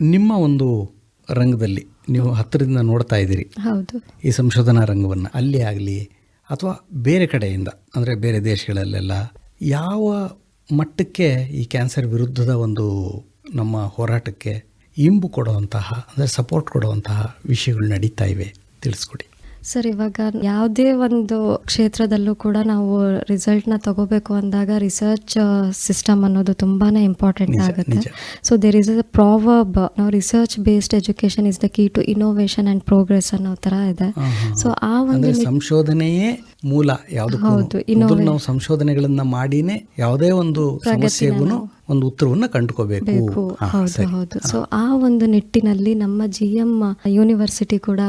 ನಿಮ್ಮ ಒಂದು ರಂಗದಲ್ಲಿ ನೀವು ಹತ್ತಿರದಿಂದ ನೋಡ್ತಾ ಇದ್ದೀರಿ. ಹೌದು. ಈ ಸಂಶೋಧನಾ ರಂಗವನ್ನು ಅಲ್ಲಿ ಆಗಲಿ ಅಥವಾ ಬೇರೆ ಕಡೆಯಿಂದ ಅಂದರೆ ಬೇರೆ ದೇಶಗಳಲ್ಲೆಲ್ಲ ಯಾವ ಮಟ್ಟಕ್ಕೆ ಈ ಕ್ಯಾನ್ಸರ್ ವಿರುದ್ಧದ ಒಂದು ನಮ್ಮ ಹೋರಾಟಕ್ಕೆ ಇಂಬು ಕೊಡುವಂತಹ ಅಂದರೆ ಸಪೋರ್ಟ್ ಕೊಡುವಂತಹ ವಿಷಯಗಳು ನಡೀತಾ ಇವೆ? ತಿಳಿಸ್ಕೊಡಿ. ಸರ್ ಇವಾಗ ಯಾವುದೇ ಒಂದು ಕ್ಷೇತ್ರದಲ್ಲೂ ಕೂಡ ನಾವು ರಿಸಲ್ಟ್ನ ತಗೋಬೇಕು ಅಂದಾಗ ರಿಸರ್ಚ್ ಸಿಸ್ಟಮ್ ಅನ್ನೋದು ತುಂಬಾ ಇಂಪಾರ್ಟೆಂಟ್ ಆಗುತ್ತೆ. So there is a proverb ನಾವು research based education is the key to innovation and progress ಅನ್ನೋ ತರ ಇದೆ. ಸೊ ಆ ಒಂದು ಸಂಶೋಧನೆಯೇ ಮೂಲ ಯಾವುದು ಹೌದು, ನಾವು ಸಂಶೋಧನೆಗಳನ್ನ ಮಾಡಿನೇ ಯಾವುದೇ ಒಂದು ಸಮಸ್ಯೆಗೂ ಒಂದು ಉತ್ತರವನ್ನು ಕಂಡುಕೋಬೇಕು. ಹೌದು ಹೌದು. ಸೊ ಆ ಒಂದು ನಿಟ್ಟಿನಲ್ಲಿ ನಮ್ಮ ಜಿ ಎಂ ಯೂನಿವರ್ಸಿಟಿ ಕೂಡ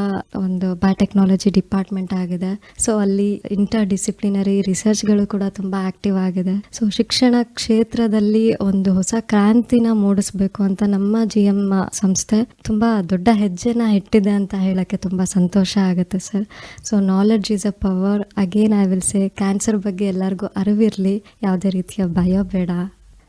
ಒಂದು ಬಯೋಟೆಕ್ನಾಲಜಿ ಡಿಪಾರ್ಟ್ಮೆಂಟ್ ಆಗಿದೆ. ಸೊ ಅಲ್ಲಿ ಇಂಟರ್ ಡಿಸಿಪ್ಲಿನರಿ ರಿಸರ್ಚ್ಗಳು ಕೂಡ ತುಂಬಾ ಆಕ್ಟಿವ್ ಆಗಿದೆ. ಸೊ ಶಿಕ್ಷಣ ಕ್ಷೇತ್ರದಲ್ಲಿ ಒಂದು ಹೊಸ ಕ್ರಾಂತಿನ ಮೂಡಿಸಬೇಕು ಅಂತ ನಮ್ಮ ಜಿ ಎಂ ಸಂಸ್ಥೆ ತುಂಬಾ ದೊಡ್ಡ ಹೆಜ್ಜೆನ ಇಟ್ಟಿದೆ ಅಂತ ಹೇಳಕ್ಕೆ ತುಂಬಾ ಸಂತೋಷ ಆಗುತ್ತೆ sir so knowledge is a power again I will say cancer ಬಗ್ಗೆ ಎಲ್ಲರಿಗೂ ಅರಿವಿರಲಿ. ಯಾವುದೇ ರೀತಿಯ ಭಯ ಬೇಡ.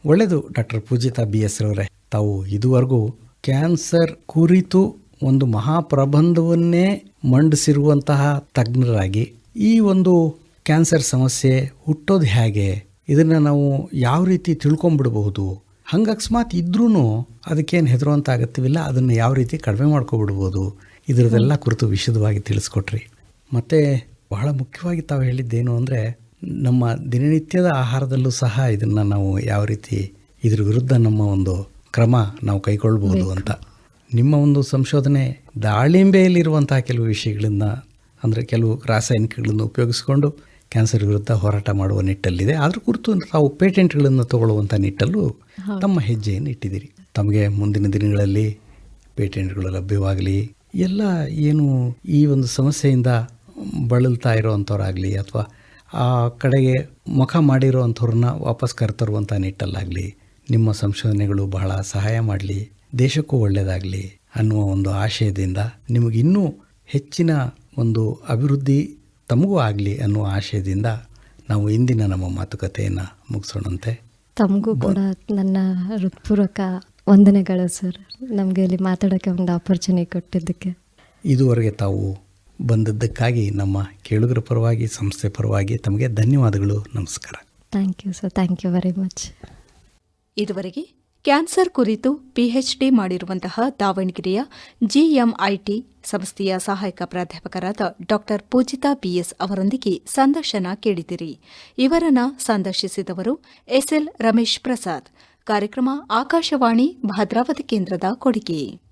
ಒಳ್ಳೆಯದು ಡಾಕ್ಟರ್ ಪೂಜಿತಾ ಬಿ ಎಸ್ ರವರೇ. ತಾವು ಇದುವರೆಗೂ ಕ್ಯಾನ್ಸರ್ ಕುರಿತು ಒಂದು ಮಹಾಪ್ರಬಂಧವನ್ನೇ ಮಂಡಿಸಿರುವಂತಹ ತಜ್ಞರಾಗಿ ಈ ಒಂದು ಕ್ಯಾನ್ಸರ್ ಸಮಸ್ಯೆ ಹುಟ್ಟೋದು ಹೇಗೆ? ಇದನ್ನು ನಾವು ಯಾವ ರೀತಿ ತಿಳ್ಕೊಂಬಿಡ್ಬಹುದು ಹಂಗೆ ಅಕಸ್ಮಾತ್ ಇದ್ರೂ ಅದಕ್ಕೇನು ಹೆದರುವಂಥ ಅಗತ್ಯವಿಲ್ಲ ಅದನ್ನು ಯಾವ ರೀತಿ ಕಡಿಮೆ ಮಾಡ್ಕೊಬಿಡ್ಬೋದು? ಇದರದೆಲ್ಲ ಕುರಿತು ವಿಶದವಾಗಿ ತಿಳಿಸ್ಕೊಟ್ರಿ. ಮತ್ತು ಬಹಳ ಮುಖ್ಯವಾಗಿ ತಾವು ಹೇಳಿದ್ದೇನು ಅಂದರೆ, ನಮ್ಮ ದಿನನಿತ್ಯದ ಆಹಾರದಲ್ಲೂ ಸಹ ಇದನ್ನು ನಾವು ಯಾವ ರೀತಿ ಇದ್ರ ವಿರುದ್ಧ ನಮ್ಮ ಒಂದು ಕ್ರಮ ನಾವು ಕೈಗೊಳ್ಬೋದು ಅಂತ. ನಿಮ್ಮ ಒಂದು ಸಂಶೋಧನೆ ದಾಳಿಂಬೆಯಲ್ಲಿರುವಂತಹ ಕೆಲವು ವಿಷಯಗಳನ್ನ ಅಂದರೆ ಕೆಲವು ರಾಸಾಯನಿಕಗಳನ್ನು ಉಪಯೋಗಿಸಿಕೊಂಡು ಕ್ಯಾನ್ಸರ್ ವಿರುದ್ಧ ಹೋರಾಟ ಮಾಡುವ ನಿಟ್ಟಲ್ಲಿದೆ. ಅದ್ರ ಕುರಿತು ತಾವು ಪೇಟೆಂಟ್ಗಳನ್ನು ತಗೊಳ್ಳುವಂಥ ನಿಟ್ಟಲ್ಲೂ ತಮ್ಮ ಹೆಜ್ಜೆಯನ್ನು ಇಟ್ಟಿದ್ದೀರಿ. ತಮಗೆ ಮುಂದಿನ ದಿನಗಳಲ್ಲಿ ಪೇಟೆಂಟ್ಗಳು ಲಭ್ಯವಾಗಲಿ ಎಲ್ಲ ಏನು ಈ ಒಂದು ಸಮಸ್ಯೆಯಿಂದ ಬಳಲ್ತಾ ಇರೋವಂಥವ್ರಾಗಲಿ ಅಥವಾ ಆ ಕಡೆಗೆ ಮುಖ ಮಾಡಿರೋವಂಥವ್ರನ್ನ ವಾಪಸ್ ಕರೆತರುವಂಥ ನಿಟ್ಟಲ್ಲಾಗಲಿ ನಿಮ್ಮ ಸಂಶೋಧನೆಗಳು ಬಹಳ ಸಹಾಯ ಮಾಡಲಿ. ದೇಶಕ್ಕೂ ಒಳ್ಳೆಯದಾಗಲಿ ಅನ್ನುವ ಒಂದು ಆಶಯದಿಂದ ನಿಮಗಿನ್ನೂ ಹೆಚ್ಚಿನ ಒಂದು ಅಭಿವೃದ್ಧಿ ತಮಗೂ ಆಗಲಿ ಅನ್ನುವ ಆಶಯದಿಂದ ನಾವು ಇಂದಿನ ನಮ್ಮ ಮಾತುಕತೆಯನ್ನು ಮುಗಿಸೋಣಂತೆ. ತಮಗೂ ಕೂಡ ನನ್ನ ಹೃತ್ಪೂರ್ವಕ ವಂದನೆಗಳು ಸರ್. ನಮಗೆ ಇಲ್ಲಿ ಮಾತಾಡೋಕ್ಕೆ ಒಂದು ಆಪರ್ಚುನಿಟಿ ಕೊಟ್ಟಿದ್ದಕ್ಕೆ. ಇದುವರೆಗೆ ತಾವು ಬಂದದ್ದಕ್ಕಾಗಿ ನಮ್ಮ ಕೇಳುಗರ ಪರವಾಗಿ ಸಂಸ್ಥೆ ಪರವಾಗಿ ತಮಗೆ ಧನ್ಯವಾದಗಳು. ನಮಸ್ಕಾರ. Thank you sir thank you very much ಇದುವರೆಗೆ ಕ್ಯಾನ್ಸರ್ ಕುರಿತು ಪಿಎಚ್ಡಿ ಮಾಡಿರುವಂತಹ ದಾವಣಗೆರೆಯ ಜಿಎಂಐಟಿ ಸಂಸ್ಥೆಯ ಸಹಾಯಕ ಪ್ರಾಧ್ಯಾಪಕರಾದ ಡಾ ಪೂಜಿತಾ ಬಿಎಸ್ ಅವರೊಂದಿಗೆ ಸಂದರ್ಶನ ಕೇಳಿದಿರಿ. ಇವರನ್ನ ಸಂದರ್ಶಿಸಿದವರು ಎಸ್ಎಲ್ ರಮೇಶ್ ಪ್ರಸಾದ್. ಕಾರ್ಯಕ್ರಮ ಆಕಾಶವಾಣಿ, ಭದ್ರಾವತಿ ಕೇಂದ್ರದ ಕೊಡುಗೆ.